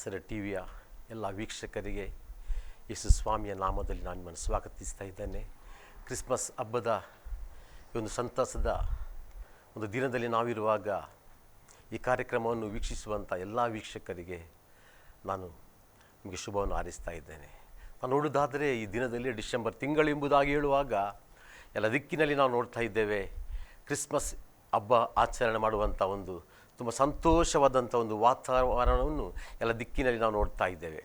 ದಾಸರ ಟಿವಿಯ ಎಲ್ಲ ವೀಕ್ಷಕರಿಗೆ ಯೇಸು ಸ್ವಾಮಿಯ ನಾಮದಲ್ಲಿ ನಾನು ನಿಮ್ಮನ್ನು ಸ್ವಾಗತಿಸ್ತಾ ಇದ್ದೇನೆ. ಕ್ರಿಸ್ಮಸ್ ಹಬ್ಬದ ಈ ಒಂದು ಸಂತಸದ ಒಂದು ದಿನದಲ್ಲಿ ನಾವಿರುವಾಗ ಈ ಕಾರ್ಯಕ್ರಮವನ್ನು ವೀಕ್ಷಿಸುವಂಥ ಎಲ್ಲ ವೀಕ್ಷಕರಿಗೆ ನಾನು ನಿಮಗೆ ಶುಭವನ್ನು ಹಾರೈಸ್ತಾ ಇದ್ದೇನೆ. ನಾನು ನೋಡೋದಾದರೆ ಈ ದಿನದಲ್ಲಿ ಡಿಸೆಂಬರ್ ತಿಂಗಳು ಎಂಬುದಾಗಿ ಹೇಳುವಾಗ ಎಲ್ಲ ದಿಕ್ಕಿನಲ್ಲಿ ನಾವು ನೋಡ್ತಾ ಇದ್ದೇವೆ. ಕ್ರಿಸ್ಮಸ್ ಹಬ್ಬ ಆಚರಣೆ ಮಾಡುವಂಥ ಒಂದು ತುಂಬ ಸಂತೋಷವಾದಂಥ ಒಂದು ವಾತಾವರಣವನ್ನು ಎಲ್ಲ ದಿಕ್ಕಿನಲ್ಲಿ ನಾವು ನೋಡ್ತಾ ಇದ್ದೇವೆ.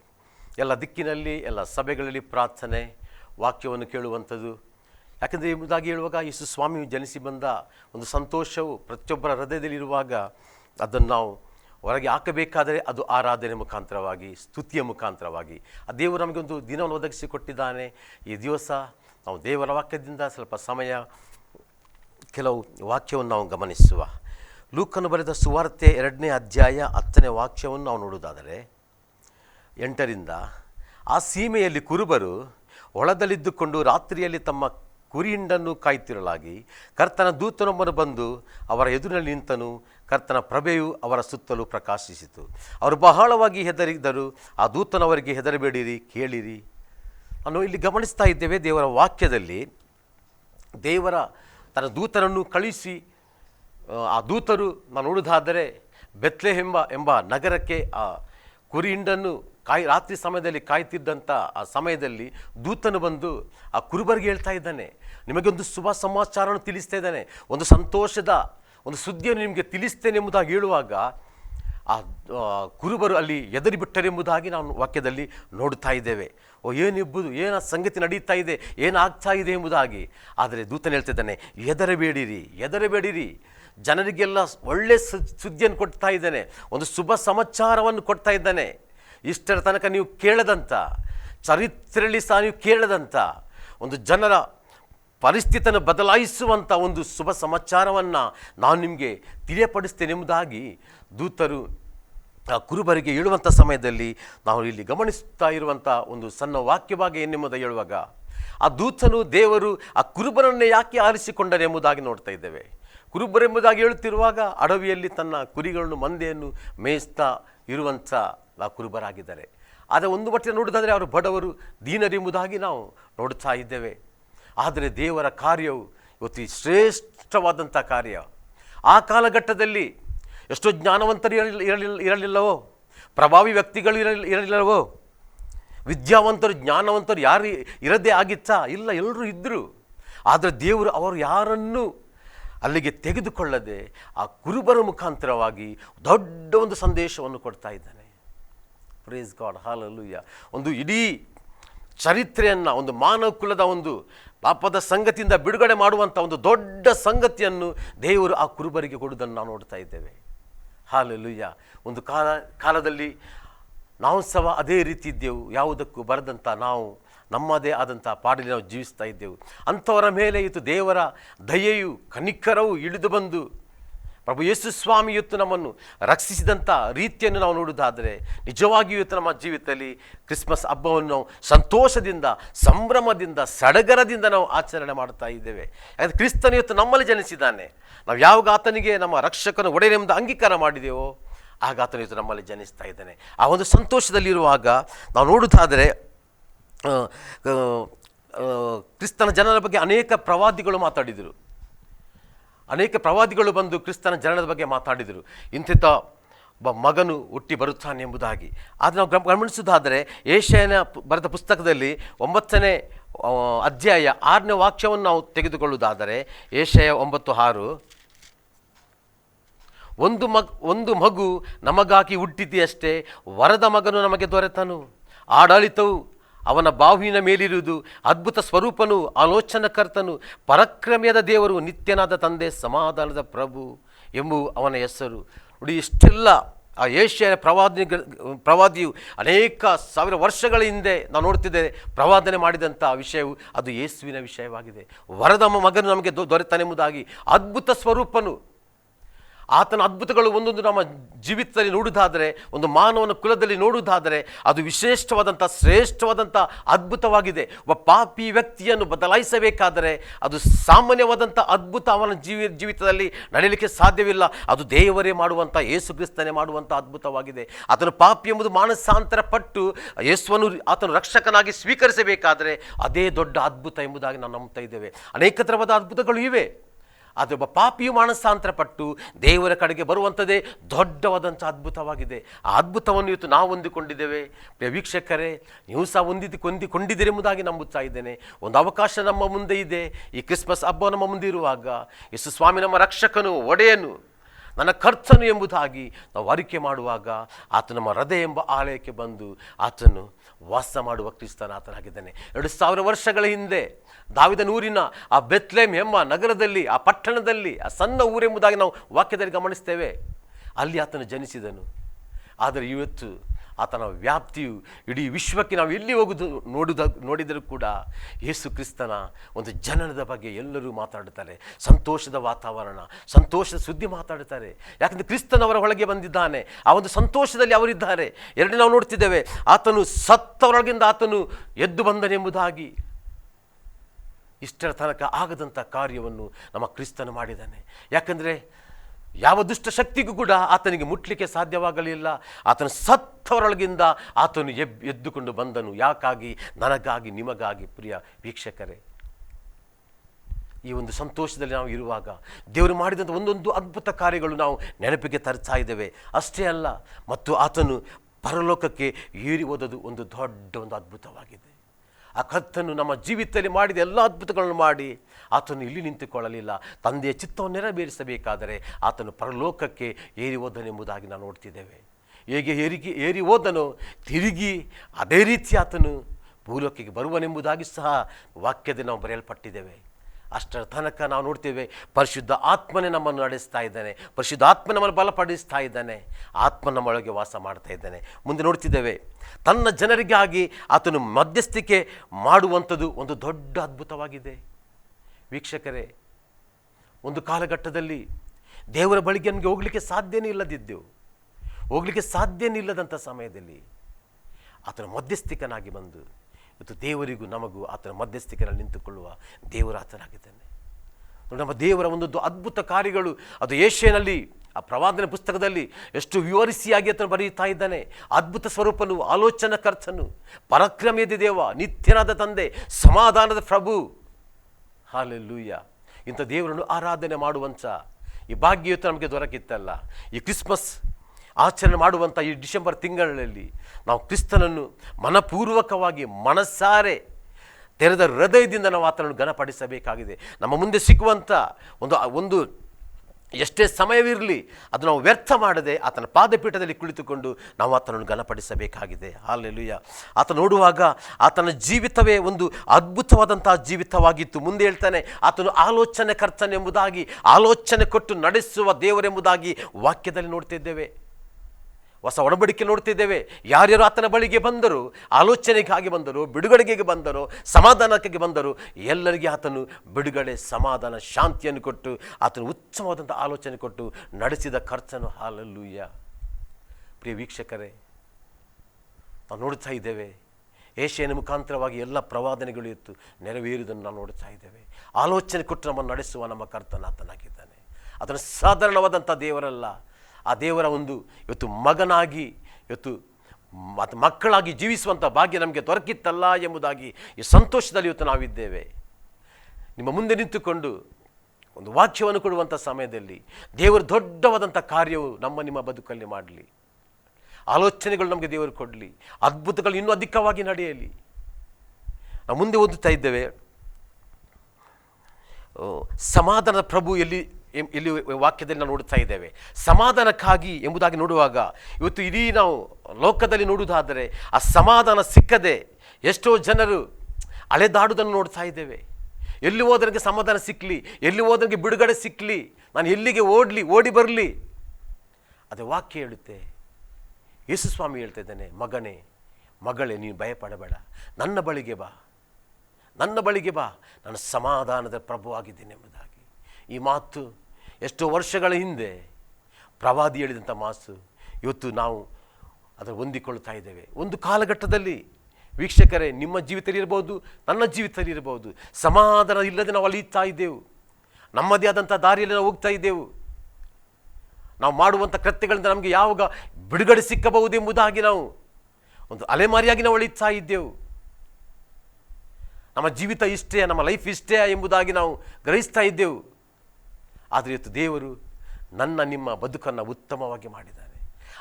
ಎಲ್ಲ ದಿಕ್ಕಿನಲ್ಲಿ, ಎಲ್ಲ ಸಭೆಗಳಲ್ಲಿ ಪ್ರಾರ್ಥನೆ, ವಾಕ್ಯವನ್ನು ಕೇಳುವಂಥದ್ದು. ಯಾಕೆಂದರೆ ಎಂಬುದಾಗಿ ಹೇಳುವಾಗ ಯೇಸು ಸ್ವಾಮಿ ಜನಿಸಿ ಬಂದ ಒಂದು ಸಂತೋಷವು ಪ್ರತಿಯೊಬ್ಬರ ಹೃದಯದಲ್ಲಿರುವಾಗ ಅದನ್ನು ನಾವು ಹೊರಗೆ ಹಾಕಬೇಕಾದರೆ ಅದು ಆರಾಧನೆ ಮುಖಾಂತರವಾಗಿ, ಸ್ತುತಿಯ ಮುಖಾಂತರವಾಗಿ. ಆ ದೇವರು ನಮಗೆ ಒಂದು ದಿನವನ್ನು ಒದಗಿಸಿಕೊಟ್ಟಿದ್ದಾನೆ ಈ ದಿವಸ ನಾವು ದೇವರ ವಾಕ್ಯದಿಂದ ಸ್ವಲ್ಪ ಸಮಯ ಕೆಲವು ವಾಕ್ಯವನ್ನು ನಾವು ಗಮನಿಸುವ. ಲೂಕನು ಬರೆದ ಸುವಾರ್ತೆ ಎರಡನೇ ಅಧ್ಯಾಯ ಹತ್ತನೇ ವಾಕ್ಯವನ್ನು ನಾವು ನೋಡುವುದಾದರೆ, ಎಂಟರಿಂದ, ಆ ಸೀಮೆಯಲ್ಲಿ ಕುರುಬರು ಒಳದಲ್ಲಿದ್ದುಕೊಂಡು ರಾತ್ರಿಯಲ್ಲಿ ತಮ್ಮ ಕುರಿಹಿಂಡನ್ನು ಕಾಯ್ತಿರಲಾಗಿ ಕರ್ತನ ದೂತನೊಬ್ಬನು ಬಂದು ಅವರ ಎದುರಿನಲ್ಲಿ ನಿಂತನು. ಕರ್ತನ ಪ್ರಭೆಯು ಅವರ ಸುತ್ತಲೂ ಪ್ರಕಾಶಿಸಿತು. ಅವರು ಬಹಳವಾಗಿ ಹೆದರಿದರು. ಆ ದೂತನವರಿಗೆ ಹೆದರಬೇಡಿರಿ, ಕೇಳಿರಿ. ಅನ್ನು ಇಲ್ಲಿ ಗಮನಿಸ್ತಾ ಇದ್ದೇವೆ ದೇವರ ವಾಕ್ಯದಲ್ಲಿ. ದೇವರ, ತನ್ನ ದೂತನನ್ನು ಕಳುಹಿಸಿ ಆ, ದೂತರು ನೋಡುವುದಾದರೆ ಬೆತ್ಲೆ ಎಂಬ ಎಂಬ ನಗರಕ್ಕೆ ಆ ಕುರಿ ಹಿಂಡನ್ನು ಕಾಯ್ ರಾತ್ರಿ ಸಮಯದಲ್ಲಿ ಕಾಯ್ತಿದ್ದಂಥ ಆ ಸಮಯದಲ್ಲಿ ದೂತನು ಬಂದು ಆ ಕುರುಬರಿಗೆ ಹೇಳ್ತಾ ಇದ್ದಾನೆ ನಿಮಗೊಂದು ಶುಭ ಸಮಾಚಾರವನ್ನು ತಿಳಿಸ್ತಾ ಇದ್ದಾನೆ. ಒಂದು ಸಂತೋಷದ ಒಂದು ಸುದ್ದಿಯನ್ನು ನಿಮಗೆ ತಿಳಿಸ್ತೇನೆ ಎಂಬುದಾಗಿ ಹೇಳುವಾಗ ಆ ಕುರುಬರು ಅಲ್ಲಿ ಎದರಿ ಬಿಟ್ಟರೆಂಬುದಾಗಿ ನಾವು ವಾಕ್ಯದಲ್ಲಿ ನೋಡ್ತಾ ಇದ್ದೇವೆ. ಓ ಏನಿಬ್ಬುದು ಏನ ಸಂಗತಿ ನಡೀತಾ ಇದೆ ಏನಾಗ್ತಾ ಇದೆ ಎಂಬುದಾಗಿ. ಆದರೆ ದೂತನ ಹೇಳ್ತಿದ್ದಾನೆ ಎದರಬೇಡಿರಿ ಎದರಬೇಡಿರಿ. ಜನರಿಗೆಲ್ಲ ಒಳ್ಳೆ ಸುದ್ದಿಯನ್ನು ಕೊಡ್ತಾ ಇದ್ದಾನೆ. ಒಂದು ಶುಭ ಸಮಾಚಾರವನ್ನು ಕೊಡ್ತಾ ಇದ್ದಾನೆ. ಇಷ್ಟರ ತನಕ ನೀವು ಕೇಳದಂಥ ಚರಿತ್ರೆಯಲ್ಲಿ ಸಹ ನೀವು ಕೇಳದಂಥ ಒಂದು ಜನರ ಪರಿಸ್ಥಿತಿಯನ್ನು ಬದಲಾಯಿಸುವಂಥ ಒಂದು ಶುಭ ಸಮಾಚಾರವನ್ನು ನಾನು ನಿಮಗೆ ತಿಳಿಯಪಡಿಸ್ತೇನೆ ಎಂಬುದಾಗಿ ದೂತರು ಕುರುಬರಿಗೆ ಹೇಳುವಂಥ ಸಮಯದಲ್ಲಿ ನಾವು ಇಲ್ಲಿ ಗಮನಿಸ್ತಾ ಇರುವಂಥ ಒಂದು ಸಣ್ಣ ವಾಕ್ಯವಾಗಿ ಏನೆಂಬುದು ಹೇಳುವಾಗ, ಆ ದೂತನು ದೇವರು ಆ ಕುರುಬರನ್ನೇ ಯಾಕೆ ಆರಿಸಿಕೊಂಡರೆ ಎಂಬುದಾಗಿ ನೋಡ್ತಾ ಇದ್ದೇವೆ. ಕುರುಬರೆಂಬುದಾಗಿ ಹೇಳುತ್ತಿರುವಾಗ ಅಡವಿಯಲ್ಲಿ ತನ್ನ ಕುರಿಗಳನ್ನು, ಮಂದೆಯನ್ನು ಮೇಯಿಸ್ತಾ ಇರುವಂಥ ಆ ಕುರುಬರಾಗಿದ್ದಾರೆ. ಆದರೆ ಒಂದು ಮಟ್ಟಿಗೆ ನೋಡೋದಾದರೆ ಅವರು ಬಡವರು, ದೀನರೆಂಬುದಾಗಿ ನಾವು ನೋಡುತ್ತಾ ಇದ್ದೇವೆ. ಆದರೆ ದೇವರ ಕಾರ್ಯವು ಇವತ್ತು ಶ್ರೇಷ್ಠವಾದಂಥ ಕಾರ್ಯ. ಆ ಕಾಲಘಟ್ಟದಲ್ಲಿ ಎಷ್ಟೋ ಜ್ಞಾನವಂತರು ಇರಲಿ ಇರಲಿಲ್ಲ ಇರಲಿಲ್ಲವೋ? ಪ್ರಭಾವಿ ವ್ಯಕ್ತಿಗಳು ಇರಲಿ, ಇರಲಿಲ್ಲವೋ? ವಿದ್ಯಾವಂತರು, ಜ್ಞಾನವಂತರು ಯಾರು ಇರದೇ ಆಗಿತ್ತಾ? ಇಲ್ಲ, ಎಲ್ಲರೂ ಇದ್ದರು. ಆದರೆ ದೇವರು ಅವರು ಯಾರನ್ನೂ ಅಲ್ಲಿಗೆ ತೆಗೆದುಕೊಳ್ಳದೆ ಆ ಕುರುಬರ ಮುಖಾಂತರವಾಗಿ ದೊಡ್ಡ ಒಂದು ಸಂದೇಶವನ್ನು ಕೊಡ್ತಾ ಇದ್ದಾನೆ. ಪ್ರೇಸ್ ಗಾಡ್ ಹಾಲಲ್ಲೂಯ್ಯ ಒಂದು ಇಡೀ ಚರಿತ್ರೆಯನ್ನು, ಒಂದು ಮಾನವ ಕುಲದ ಒಂದು ಪಾಪದ ಸಂಗತಿಯಿಂದ ಬಿಡುಗಡೆ ಮಾಡುವಂಥ ಒಂದು ದೊಡ್ಡ ಸಂಗತಿಯನ್ನು ದೇವರು ಆ ಕುರುಬರಿಗೆ ಕೊಡುವುದನ್ನು ನಾವು ನೋಡ್ತಾ ಇದ್ದೇವೆ. ಹಾಲಲ್ಲೂಯ್ಯ ಒಂದು ಕಾಲ, ಕಾಲದಲ್ಲಿ ನಾವು ಸಹ ಅದೇ ರೀತಿ ಇದ್ದೆವು. ಯಾವುದಕ್ಕೂ ಬರೆದಂಥ ನಾವು ನಮ್ಮದೇ ಆದಂಥ ಪಾಡಲ್ಲಿ ನಾವು ಜೀವಿಸ್ತಾ ಇದ್ದೆವು. ಅಂಥವರ ಮೇಲೆ ಇತ್ತು ದೇವರ ದಯೆಯು ಕನಿಕ್ಕರವು ಇಳಿದು ಬಂದು ಪ್ರಭು ಯೇಸು ಸ್ವಾಮಿ ಇವತ್ತು ನಮ್ಮನ್ನು ರಕ್ಷಿಸಿದಂಥ ರೀತಿಯನ್ನು ನಾವು ನೋಡುವುದಾದರೆ, ನಿಜವಾಗಿಯೂ ಇವತ್ತು ನಮ್ಮ ಜೀವಿತದಲ್ಲಿ ಕ್ರಿಸ್ಮಸ್ ಹಬ್ಬವನ್ನು ನಾವು ಸಂತೋಷದಿಂದ, ಸಂಭ್ರಮದಿಂದ, ಸಡಗರದಿಂದ ನಾವು ಆಚರಣೆ ಮಾಡ್ತಾ ಇದ್ದೇವೆ. ಯಾಕಂದರೆ ಕ್ರಿಸ್ತನು ಇವತ್ತು ನಮ್ಮಲ್ಲಿ ಜನಿಸಿದ್ದಾನೆ. ನಾವು ಯಾವಾಗ ಆತನಿಗೆ ನಮ್ಮ ರಕ್ಷಕನ ಒಡೆಯನೆಂದು ಅಂಗೀಕಾರ ಮಾಡಿದೆವೋ, ಆಗ ಆತನು ಇವತ್ತು ನಮ್ಮಲ್ಲಿ ಜನಿಸ್ತಾ ಇದ್ದಾನೆ. ಆ ಒಂದು ಸಂತೋಷದಲ್ಲಿರುವಾಗ ನಾವು ನೋಡುತ್ತಾದರೆ ಕ್ರಿಸ್ತನ ಜನರ ಬಗ್ಗೆ ಅನೇಕ ಪ್ರವಾದಿಗಳು ಮಾತಾಡಿದರು. ಅನೇಕ ಪ್ರವಾದಿಗಳು ಬಂದು ಕ್ರಿಸ್ತನ ಜನರ ಬಗ್ಗೆ ಮಾತಾಡಿದರು. ಇಂಥಿತ ಒಬ್ಬ ಮಗನು ಹುಟ್ಟಿ ಬರುತ್ತಾನೆ ಎಂಬುದಾಗಿ. ಆದರೆ ನಾವು ಗಮ- ಗಮನಿಸುವುದಾದರೆ ಏಷ್ಯನ ಬರೆದ ಪುಸ್ತಕದಲ್ಲಿ ಒಂಬತ್ತನೇ ಅಧ್ಯಾಯ ಆರನೇ ವಾಕ್ಯವನ್ನು ನಾವು ತೆಗೆದುಕೊಳ್ಳುವುದಾದರೆ ಏಷ್ಯ ಒಂಬತ್ತು ಆರು, ಒಂದು ಮಗ್, ಒಂದು ಮಗು ನಮಗಾಗಿ ಹುಟ್ಟಿದೆಯಷ್ಟೇ, ವರದ ಮಗನು ನಮಗೆ ದೊರೆತನು, ಆಡಳಿತವು ಅವನ ಬಾಹುವಿನ ಮೇಲಿರುವುದು ಅದ್ಭುತ ಸ್ವರೂಪನು, ಆಲೋಚನಕರ್ತನು, ಪರಕ್ರಮ್ಯದ ದೇವರು, ನಿತ್ಯನಾದ ತಂದೆ, ಸಮಾಧಾನದ ಪ್ರಭು ಎಂಬು ಅವನ ಹೆಸರು. ನೋಡಿ, ಇಷ್ಟೆಲ್ಲ ಆ ಏಷ್ಯನ ಪ್ರವಾದಿ ಪ್ರವಾದಿಯು ಅನೇಕ ಸಾವಿರ ವರ್ಷಗಳ ಹಿಂದೆ ನಾವು ನೋಡ್ತಿದ್ದೇವೆ, ಪ್ರವಾದನೆ ಮಾಡಿದಂಥ ವಿಷಯವು ಅದು ಯೇಸುವಿನ ವಿಷಯವಾಗಿದೆ. ವರದಮ್ಮ ಮಗನು ನಮಗೆ ದೊರೆತನೆಂಬುದಾಗಿ ಅದ್ಭುತ ಸ್ವರೂಪನು ಆತನ ಅದ್ಭುತಗಳು ಒಂದೊಂದು ನಮ್ಮ ಜೀವಿತದಲ್ಲಿ ನೋಡುವುದಾದರೆ, ಒಂದು ಮಾನವನ ಕುಲದಲ್ಲಿ ನೋಡುವುದಾದರೆ, ಅದು ವಿಶೇಷವಾದಂಥ ಶ್ರೇಷ್ಠವಾದಂಥ ಅದ್ಭುತವಾಗಿದೆ. ಒಬ್ಬ ಪಾಪಿ ವ್ಯಕ್ತಿಯನ್ನು ಬದಲಾಯಿಸಬೇಕಾದರೆ, ಅದು ಸಾಮಾನ್ಯವಾದಂಥ ಅದ್ಭುತ ಅವನ ಜೀವಿ, ಜೀವಿತದಲ್ಲಿ ನಡೆಯಲಿಕ್ಕೆ ಸಾಧ್ಯವಿಲ್ಲ. ಅದು ದೇವರೇ ಮಾಡುವಂಥ, ಯೇಸು ಕ್ರಿಸ್ತನೇ ಮಾಡುವಂಥ ಅದ್ಭುತವಾಗಿದೆ. ಆತನು ಪಾಪಿ ಎಂಬುದು ಮಾನಸಾಂತರ ಪಟ್ಟು ಯೇಸುವನ್ನು ಆತನು ರಕ್ಷಕನಾಗಿ ಸ್ವೀಕರಿಸಬೇಕಾದರೆ, ಅದೇ ದೊಡ್ಡ ಅದ್ಭುತ ಎಂಬುದಾಗಿ ನಾವು ನಂಬ್ತಾ ಇದ್ದೇವೆ. ಅನೇಕ ಥರವಾದ ಅದ್ಭುತಗಳು ಇವೆ. ಆದರೆ ಒಬ್ಬ ಪಾಪಿಯು ಮಾನಸಾಂತರ ಪಟ್ಟು ದೇವರ ಕಡೆಗೆ ಬರುವಂಥದ್ದೇ ದೊಡ್ಡವಾದಂಥ ಅದ್ಭುತವಾಗಿದೆ. ಆ ಅದ್ಭುತವನ್ನು ಇವತ್ತು ನಾವು ಹೊಂದಿಕೊಂಡಿದ್ದೇವೆ. ವೀಕ್ಷಕರೇ, ನೀವು ಸಹ ಹೊಂದಿದ್ದು ಹೊಂದಿಕೊಂಡಿದ್ದೀರಿ ಎಂಬುದಾಗಿ ನಂಬುತ್ತಾ ಇದ್ದೇನೆ. ಒಂದು ಅವಕಾಶ ನಮ್ಮ ಮುಂದೆ ಇದೆ. ಈ ಕ್ರಿಸ್ಮಸ್ ಹಬ್ಬ ನಮ್ಮ ಮುಂದೆ ಇರುವಾಗ, ಯೇಸು ಸ್ವಾಮಿ ನಮ್ಮ ರಕ್ಷಕನು, ಒಡೆಯನು. ನನ್ನ ಕರ್ತನು ಎಂಬುದಾಗಿ ನಾವು ಅರಿಕೆ ಮಾಡುವಾಗ ಆತ ನಮ್ಮ ಹೃದಯ ಎಂಬ ಆಲಯಕ್ಕೆ ಬಂದು ಆತನು ವಾಸ ಮಾಡುವ ಕ್ರಿಸ್ತನ ಆತನಾಗಿದ್ದಾನೆ. ಎರಡು ಸಾವಿರ ವರ್ಷಗಳ ಹಿಂದೆ ದಾವಿದ ಊರಿನ ಆ ಬೆತ್ಲೇಮ್ ಎಂಬ ನಗರದಲ್ಲಿ, ಆ ಪಟ್ಟಣದಲ್ಲಿ, ಆ ಸಣ್ಣ ಊರೆಂಬುದಾಗಿ ನಾವು ವಾಕ್ಯದಲ್ಲಿ ಗಮನಿಸ್ತೇವೆ. ಅಲ್ಲಿ ಆತನು ಜನಿಸಿದನು. ಆದರೆ ಇವತ್ತು ಆತನ ವ್ಯಾಪ್ತಿಯು ಇಡೀ ವಿಶ್ವಕ್ಕೆ ನಾವು ಎಲ್ಲಿ ಹೋಗುದು ನೋಡಿದ ನೋಡಿದರೂ ಕೂಡ ಯೇಸು ಕ್ರಿಸ್ತನ ಒಂದು ಜನನದ ಬಗ್ಗೆ ಎಲ್ಲರೂ ಮಾತಾಡುತ್ತಾರೆ. ಸಂತೋಷದ ವಾತಾವರಣ, ಸಂತೋಷದ ಸುದ್ದಿ ಮಾತಾಡುತ್ತಾರೆ. ಯಾಕಂದರೆ ಕ್ರಿಸ್ತನವರ ಒಳಗೆ ಬಂದಿದ್ದಾನೆ. ಆ ಒಂದು ಸಂತೋಷದಲ್ಲಿ ಅವರಿದ್ದಾರೆ. ಎರಡು ನಾವು ನೋಡ್ತಿದ್ದೇವೆ, ಆತನು ಸತ್ತವರೊಳಗಿಂದ ಆತನು ಎದ್ದು ಬಂದನೆಂಬುದಾಗಿ ಇಷ್ಟರ ತನಕ ಆಗದಂಥ ಕಾರ್ಯವನ್ನು ನಮ್ಮ ಕ್ರಿಸ್ತನು ಮಾಡಿದ್ದಾನೆ. ಯಾಕಂದರೆ ಯಾವ ದುಷ್ಟಶಕ್ತಿಗೂ ಕೂಡ ಆತನಿಗೆ ಮುಟ್ಲಿಕ್ಕೆ ಸಾಧ್ಯವಾಗಲಿಲ್ಲ. ಆತನ ಸತ್ತವರೊಳಗಿಂದ ಆತನು ಎಬ್, ಎದ್ದುಕೊಂಡು ಬಂದನು. ಯಾಕಾಗಿ? ನನಗಾಗಿ, ನಿಮಗಾಗಿ ಪ್ರಿಯ ವೀಕ್ಷಕರೇ. ಈ ಒಂದು ಸಂತೋಷದಲ್ಲಿ ನಾವು ಇರುವಾಗ ದೇವರು ಮಾಡಿದಂಥ ಒಂದೊಂದು ಅದ್ಭುತ ಕಾರ್ಯಗಳು ನಾವು ನೆನಪಿಗೆ ತರ್ತಾ ಇದ್ದೇವೆ. ಅಷ್ಟೇ ಅಲ್ಲ, ಮತ್ತು ಆತನು ಪರಲೋಕಕ್ಕೆ ಏರಿ ಓದೋದು ಒಂದು ದೊಡ್ಡ ಒಂದು ಅದ್ಭುತವಾಗಿದೆ. ಆ ಕರ್ತನು ನಮ್ಮ ಜೀವಿತದಲ್ಲಿ ಮಾಡಿದ ಎಲ್ಲ ಅದ್ಭುತಗಳನ್ನು ಮಾಡಿ ಆತನು ಇಲ್ಲಿ ನಿಂತುಕೊಳ್ಳಲಿಲ್ಲ. ತಂದೆಯ ಚಿತ್ತವನ್ನು ನೆರವೇರಿಸಬೇಕಾದರೆ ಆತನು ಪರಲೋಕಕ್ಕೆ ಏರಿ ಹೋದನೆಂಬುದಾಗಿ ನಾವು ನೋಡ್ತಿದ್ದೇವೆ. ಹೇಗೆ ಏರಿಗೆ, ಏರಿ ಹೋದನು, ತಿರುಗಿ ಅದೇ ರೀತಿ ಆತನು ಭೂಲೋಕಕ್ಕೆ ಬರುವನೆಂಬುದಾಗಿ ಸಹ ವಾಕ್ಯದಲ್ಲಿ ನಾವು ಬರೆಯಲ್ಪಟ್ಟಿದ್ದೇವೆ. ಅಷ್ಟರ ತನಕ ನಾವು ನೋಡ್ತೇವೆ, ಪರಿಶುದ್ಧ ಆತ್ಮನೇ ನಮ್ಮನ್ನು ನಡೆಸ್ತಾ ಇದ್ದಾನೆ, ಪರಿಶುದ್ಧ ಆತ್ಮ ನಮ್ಮನ್ನು ಬಲಪಡಿಸ್ತಾ ಇದ್ದಾನೆ, ಆತ್ಮ ನಮ್ಮೊಳಗೆ ವಾಸ ಮಾಡ್ತಾ ಇದ್ದಾನೆ. ಮುಂದೆ ನೋಡ್ತಿದ್ದೇವೆ, ತನ್ನ ಜನರಿಗಾಗಿ ಆತನು ಮಧ್ಯಸ್ಥಿಕೆ ಮಾಡುವಂಥದ್ದು ಒಂದು ದೊಡ್ಡ ಅದ್ಭುತವಾಗಿದೆ. ವೀಕ್ಷಕರೇ, ಒಂದು ಕಾಲಘಟ್ಟದಲ್ಲಿ ದೇವರ ಬಳಿಗೆ ನಮಗೆ ಹೋಗಲಿಕ್ಕೆ ಸಾಧ್ಯನೇ ಇಲ್ಲದಿದ್ದೆವು ಹೋಗಲಿಕ್ಕೆ ಸಾಧ್ಯನೇ ಇಲ್ಲದಂಥ ಸಮಯದಲ್ಲಿ ಆತನ ಮಧ್ಯಸ್ಥಿಕನಾಗಿ ಬಂದು ಇವತ್ತು ದೇವರಿಗೂ ನಮಗೂ ಆತನ ಮಧ್ಯಸ್ಥಿಕೆಯಲ್ಲಿ ನಿಂತುಕೊಳ್ಳುವ ದೇವರ ಆತನಾಗಿದ್ದಾನೆ. ನಮ್ಮ ದೇವರ ಒಂದೊಂದು ಅದ್ಭುತ ಕಾರ್ಯಗಳು. ಅದು ಏಷ್ಯನಲ್ಲಿ, ಆ ಪ್ರವಾದನೆ ಪುಸ್ತಕದಲ್ಲಿ ಎಷ್ಟು ವಿವರಿಸಿಯಾಗಿ ಆತನು ಬರೆಯುತ್ತಾ ಇದ್ದಾನೆ. ಅದ್ಭುತ ಸ್ವರೂಪನು, ಆಲೋಚನಾ ಕರ್ತನು ಪರಾಕ್ರಮೇದಿ ದೇವ, ನಿತ್ಯನಾದ ತಂದೆ, ಸಮಾಧಾನದ ಪ್ರಭು. ಹಾಲೆಲ್ಲೂಯ್ಯ. ಇಂಥ ದೇವರನ್ನು ಆರಾಧನೆ ಮಾಡುವಂಥ ಈ ಭಾಗ್ಯಯುತ ನಮಗೆ ದೊರಕಿತ್ತಲ್ಲ. ಈ ಕ್ರಿಸ್ಮಸ್ ಆಚರಣೆ ಮಾಡುವಂಥ ಈ ಡಿಸೆಂಬರ್ ತಿಂಗಳಲ್ಲಿ ನಾವು ಕ್ರಿಸ್ತನನ್ನು ಮನಪೂರ್ವಕವಾಗಿ ಮನಸ್ಸಾರೆ ತೆರೆದ ಹೃದಯದಿಂದ ನಾವು ಆತನನ್ನು ಘನಪಡಿಸಬೇಕಾಗಿದೆ. ನಮ್ಮ ಮುಂದೆ ಸಿಕ್ಕುವಂಥ ಒಂದು ಒಂದು ಎಷ್ಟೇ ಸಮಯವಿರಲಿ ಅದು ನಾವು ವ್ಯರ್ಥ ಮಾಡದೆ ಆತನ ಪಾದಪೀಠದಲ್ಲಿ ಕುಳಿತುಕೊಂಡು ನಾವು ಆತನನ್ನು ಘನಪಡಿಸಬೇಕಾಗಿದೆ. ಹಾಲೆಲುಯ್ಯ. ಆತ ನೋಡುವಾಗ ಆತನ ಜೀವಿತವೇ ಒಂದು ಅದ್ಭುತವಾದಂತಹ ಜೀವಿತವಾಗಿತ್ತು. ಮುಂದೆ ಹೇಳ್ತಾನೆ, ಆತನು ಆಲೋಚನೆ ಕರ್ತನೆಂಬುದಾಗಿ, ಆಲೋಚನೆ ಕೊಟ್ಟು ನಡೆಸುವ ದೇವರೆಂಬುದಾಗಿ ವಾಕ್ಯದಲ್ಲಿ ನೋಡ್ತಿದ್ದೇವೆ ಹೊಸ ಒಡಂಬಡಿಕೆ ನೋಡ್ತಿದ್ದೇವೆ. ಯಾರ್ಯಾರು ಆತನ ಬಳಿಗೆ ಬಂದರು, ಆಲೋಚನೆಗಾಗಿ ಬಂದರು, ಬಿಡುಗಡೆಗೆ ಬಂದರು ಸಮಾಧಾನಕ್ಕೆ ಬಂದರು, ಎಲ್ಲರಿಗೆ ಆತನು ಬಿಡುಗಡೆ, ಸಮಾಧಾನ, ಶಾಂತಿಯನ್ನು ಕೊಟ್ಟು, ಆತನು ಉತ್ತಮವಾದಂಥ ಆಲೋಚನೆ ಕೊಟ್ಟು ನಡೆಸಿದ ಖರ್ಚನು ಹಾಲಲ್ಲೂಯ್ಯ ಪ್ರಿಯ ವೀಕ್ಷಕರೇ, ನಾವು ನೋಡ್ತಾ ಇದ್ದೇವೆ, ಏಷ್ಯನ ಮುಖಾಂತರವಾಗಿ ಎಲ್ಲ ಪ್ರವಾದನೆಗಳು ಇತ್ತು ನೆರವೇರುವುದನ್ನು ನಾವು ನೋಡ್ತಾ ಇದ್ದೇವೆ. ಆಲೋಚನೆ ಕೊಟ್ಟು ನಮ್ಮನ್ನು ನಡೆಸುವ ನಮ್ಮ ಕರ್ತನ ಆತನಾಗಿದ್ದಾನೆ. ಅದನ್ನು ಸಾಧಾರಣವಾದಂಥ ದೇವರಲ್ಲ. ಆ ದೇವರ ಒಂದು ಇವತ್ತು ಮಗನಾಗಿ, ಇವತ್ತು ಮತ್ತು ಮಕ್ಕಳಾಗಿ ಜೀವಿಸುವಂಥ ಭಾಗ್ಯ ನಮಗೆ ದೊರಕಿತ್ತಲ್ಲ ಎಂಬುದಾಗಿ ಈ ಸಂತೋಷದಲ್ಲಿ ಇವತ್ತು ನಾವಿದ್ದೇವೆ. ನಿಮ್ಮ ಮುಂದೆ ನಿಂತುಕೊಂಡು ಒಂದು ವಾಕ್ಯವನ್ನು ಕೊಡುವಂಥ ಸಮಯದಲ್ಲಿ ದೇವರ ದೊಡ್ಡವಾದಂಥ ಕಾರ್ಯವು ನಮ್ಮ ನಿಮ್ಮ ಬದುಕಲ್ಲಿ ಮಾಡಲಿ. ಆಲೋಚನೆಗಳು ನಮಗೆ ದೇವರು ಕೊಡಲಿ. ಅದ್ಭುತಗಳು ಇನ್ನೂ ಅಧಿಕವಾಗಿ ನಡೆಯಲಿ. ನಾವು ಮುಂದೆ ಓದುತ್ತಾ ಇದ್ದೇವೆ. ಸಮಾಧಾನದ ಪ್ರಭು ಎಲ್ಲಿ ಇಲ್ಲಿ ವಾಕ್ಯದಲ್ಲಿ ನಾವು ನೋಡುತ್ತಾ ಇದ್ದೇವೆ. ಸಮಾಧಾನಕ್ಕಾಗಿ ಎಂಬುದಾಗಿ ನೋಡುವಾಗ ಇವತ್ತು ಇಡೀ ನಾವು ಲೋಕದಲ್ಲಿ ನೋಡುವುದಾದರೆ ಆ ಸಮಾಧಾನ ಸಿಕ್ಕದೆ ಎಷ್ಟೋ ಜನರು ಅಲೆದಾಡುವುದನ್ನು ನೋಡ್ತಾ ಇದ್ದೇವೆ. ಎಲ್ಲಿ ಹೋದ್ರಿಗೆ ಸಮಾಧಾನ ಸಿಕ್ಕಲಿ ಎಲ್ಲಿ ಹೋದ್ರಿಗೆ ಬಿಡುಗಡೆ ಸಿಕ್ಕಲಿ ನಾನು ಎಲ್ಲಿಗೆ ಓಡಲಿ, ಓಡಿ ಬರಲಿ. ಅದು ವಾಕ್ಯ ಹೇಳುತ್ತೆ. ಯೇಸು ಸ್ವಾಮಿ ಹೇಳ್ತಾ ಇದ್ದಾನೆ, ಮಗನೇ, ಮಗಳೇ, ನೀನು ಭಯಪಡಬೇಡ. ನನ್ನ ಬಳಿಗೆ ಬಾ. ನನ್ನ ಬಳಿಗೆ ಬಾ. ನಾನು ಸಮಾಧಾನದ ಪ್ರಭುವಾಗಿದ್ದೇನೆ ಎಂಬುದಾಗಿ. ಈ ಮಾತು ಎಷ್ಟೋ ವರ್ಷಗಳ ಹಿಂದೆ ಪ್ರವಾದಿ ಹೇಳಿದಂಥ ಮಾಸು. ಇವತ್ತು ನಾವು ಅದನ್ನು ಹೊಂದಿಕೊಳ್ತಾ ಇದ್ದೇವೆ. ಒಂದು ಕಾಲಘಟ್ಟದಲ್ಲಿ ವೀಕ್ಷಕರೇ, ನಿಮ್ಮ ಜೀವಿತರಿರ್ಬೋದು ನನ್ನ ಜೀವಿತರಿರ್ಬೋದು ಸಮಾಧಾನ ಇಲ್ಲದೆ ನಾವು ಅಲಿಯುತ್ತಾ ಇದ್ದೆವು. ನಮ್ಮದೇ ಆದಂಥ ದಾರಿಯಲ್ಲಿ ನಾವು ಹೋಗ್ತಾ ಇದ್ದೆವು. ನಾವು ಮಾಡುವಂಥ ಕೃತ್ಯಗಳಿಂದ ನಮಗೆ ಯಾವಾಗ ಬಿಡುಗಡೆ ಸಿಕ್ಕಬಹುದು ಎಂಬುದಾಗಿ ನಾವು ಒಂದು ಅಲೆಮಾರಿಯಾಗಿ ನಾವು ಅಳಿತಾ ಇದ್ದೆವು. ನಮ್ಮ ಜೀವಿತ ಇಷ್ಟೇ, ನಮ್ಮ ಲೈಫ್ ಇಷ್ಟೇ ಎಂಬುದಾಗಿ ನಾವು ಗ್ರಹಿಸ್ತಾ ಇದ್ದೆವು. ಆದರೆ ಇವತ್ತು ದೇವರು ನನ್ನ, ನಿಮ್ಮ ಬದುಕನ್ನು ಉತ್ತಮವಾಗಿ ಮಾಡಿದ್ದಾನೆ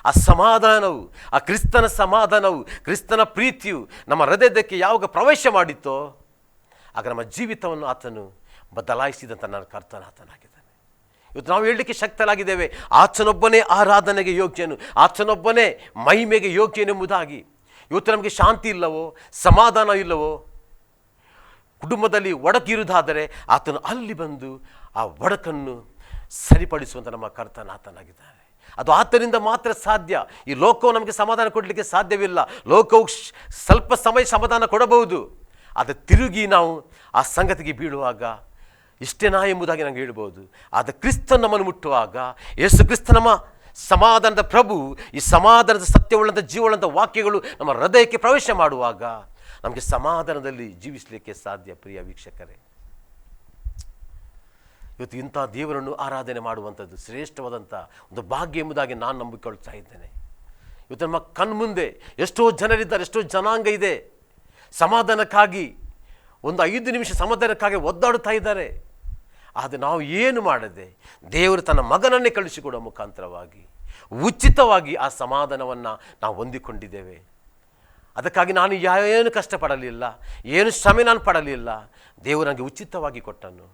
ಆ ಸಮಾಧಾನವು, ಆ ಕ್ರಿಸ್ತನ ಸಮಾಧಾನವು, ಕ್ರಿಸ್ತನ ಪ್ರೀತಿಯು ನಮ್ಮ ಹೃದಯದಕ್ಕೆ ಯಾವಾಗ ಪ್ರವೇಶ ಮಾಡಿತ್ತೋ, ಆಗ ನಮ್ಮ ಜೀವಿತವನ್ನು ಆತನು ಬದಲಾಯಿಸಿದಂಥ ನನ್ನ ಕರ್ತನ ಆತನಾಗಿದ್ದಾನೆ. ಇವತ್ತು ನಾವು ಹೇಳಲಿಕ್ಕೆ ಶಕ್ತರಾಗಿದ್ದೇವೆ. ಆತನೊಬ್ಬನೇ ಆರಾಧನೆಗೆ ಯೋಗ್ಯನು, ಆತನೊಬ್ಬನೇ ಮಹಿಮೆಗೆ ಯೋಗ್ಯನೆಂಬುದಾಗಿ ಇವತ್ತು ನಮಗೆ ಶಾಂತಿ ಇಲ್ಲವೋ, ಸಮಾಧಾನ ಇಲ್ಲವೋ, ಕುಟುಂಬದಲ್ಲಿ ಒಡಕಿರುವುದಾದರೆ ಆತನು ಅಲ್ಲಿ ಬಂದು ಆ ಒಡಕನ್ನು ಸರಿಪಡಿಸುವಂಥ ನಮ್ಮ ಕರ್ತನ ಆತನಾಗಿದ್ದಾನೆ ಅದು ಆತನಿಂದ ಮಾತ್ರ ಸಾಧ್ಯ. ಈ ಲೋಕವು ನಮಗೆ ಸಮಾಧಾನ ಕೊಡಲಿಕ್ಕೆ ಸಾಧ್ಯವಿಲ್ಲ. ಲೋಕವು ಸ್ವಲ್ಪ ಸಮಯ ಸಮಾಧಾನ ಕೊಡಬಹುದು. ಅದು ತಿರುಗಿ ನಾವು ಆ ಸಂಗತಿಗೆ ಬೀಳುವಾಗ ಇಷ್ಟೇನಾ ಎಂಬುದಾಗಿ ನಂಗೆ ಹೇಳ್ಬೋದು. ಆದ ಕ್ರಿಸ್ತನ್ ನಮ್ಮನ್ನು ಮುಟ್ಟುವಾಗ ಯೇಸು ಕ್ರಿಸ್ತ ನಮ್ಮ ಸಮಾಧಾನದ ಪ್ರಭು. ಈ ಸಮಾಧಾನದ ಸತ್ಯವುಳ್ಳಂಥ ಜೀವಳಂಥ ವಾಕ್ಯಗಳು ನಮ್ಮ ಹೃದಯಕ್ಕೆ ಪ್ರವೇಶ ಮಾಡುವಾಗ ನಮಗೆ ಸಮಾಧಾನದಲ್ಲಿ ಜೀವಿಸಲಿಕ್ಕೆ ಸಾಧ್ಯ, ಪ್ರಿಯ ವೀಕ್ಷಕರೇ. ಇವತ್ತು ಇಂಥ ದೇವರನ್ನು ಆರಾಧನೆ ಮಾಡುವಂಥದ್ದು ಶ್ರೇಷ್ಠವಾದಂಥ ಒಂದು ಭಾಗ್ಯ ಎಂಬುದಾಗಿ ನಾನು ನಂಬಿಕೊಳ್ತಾ ಇದ್ದೇನೆ. ಇವತ್ತು ನಮ್ಮ ಕಣ್ಮುಂದೆ ಎಷ್ಟೋ ಜನರಿದ್ದಾರೆ, ಎಷ್ಟೋ ಜನಾಂಗ ಇದೆ. ಸಮಾಧಾನಕ್ಕಾಗಿ ಒಂದು ಐದು ನಿಮಿಷ ಸಮಾಧಾನಕ್ಕಾಗಿ ಒದ್ದಾಡುತ್ತಾ ಇದ್ದಾರೆ. ಆದರೆ ನಾವು ಏನು ಮಾಡದೆ ದೇವರು ತನ್ನ ಮಗನನ್ನೇ ಕಳಿಸಿಕೊಡುವ ಮುಖಾಂತರವಾಗಿ, ಉಚಿತವಾಗಿ ಆ ಸಮಾಧಾನವನ್ನು ನಾವು ಹೊಂದಿಕೊಂಡಿದ್ದೇವೆ. ಅದಕ್ಕಾಗಿ ನಾನು ಏನು ಕಷ್ಟಪಡಲಿಲ್ಲ, ಏನು ಶ್ರಮೆ ನಾನು ಪಡಲಿಲ್ಲ, ದೇವರು ನನಗೆ ಉಚಿತವಾಗಿ ಕೊಟ್ಟನು.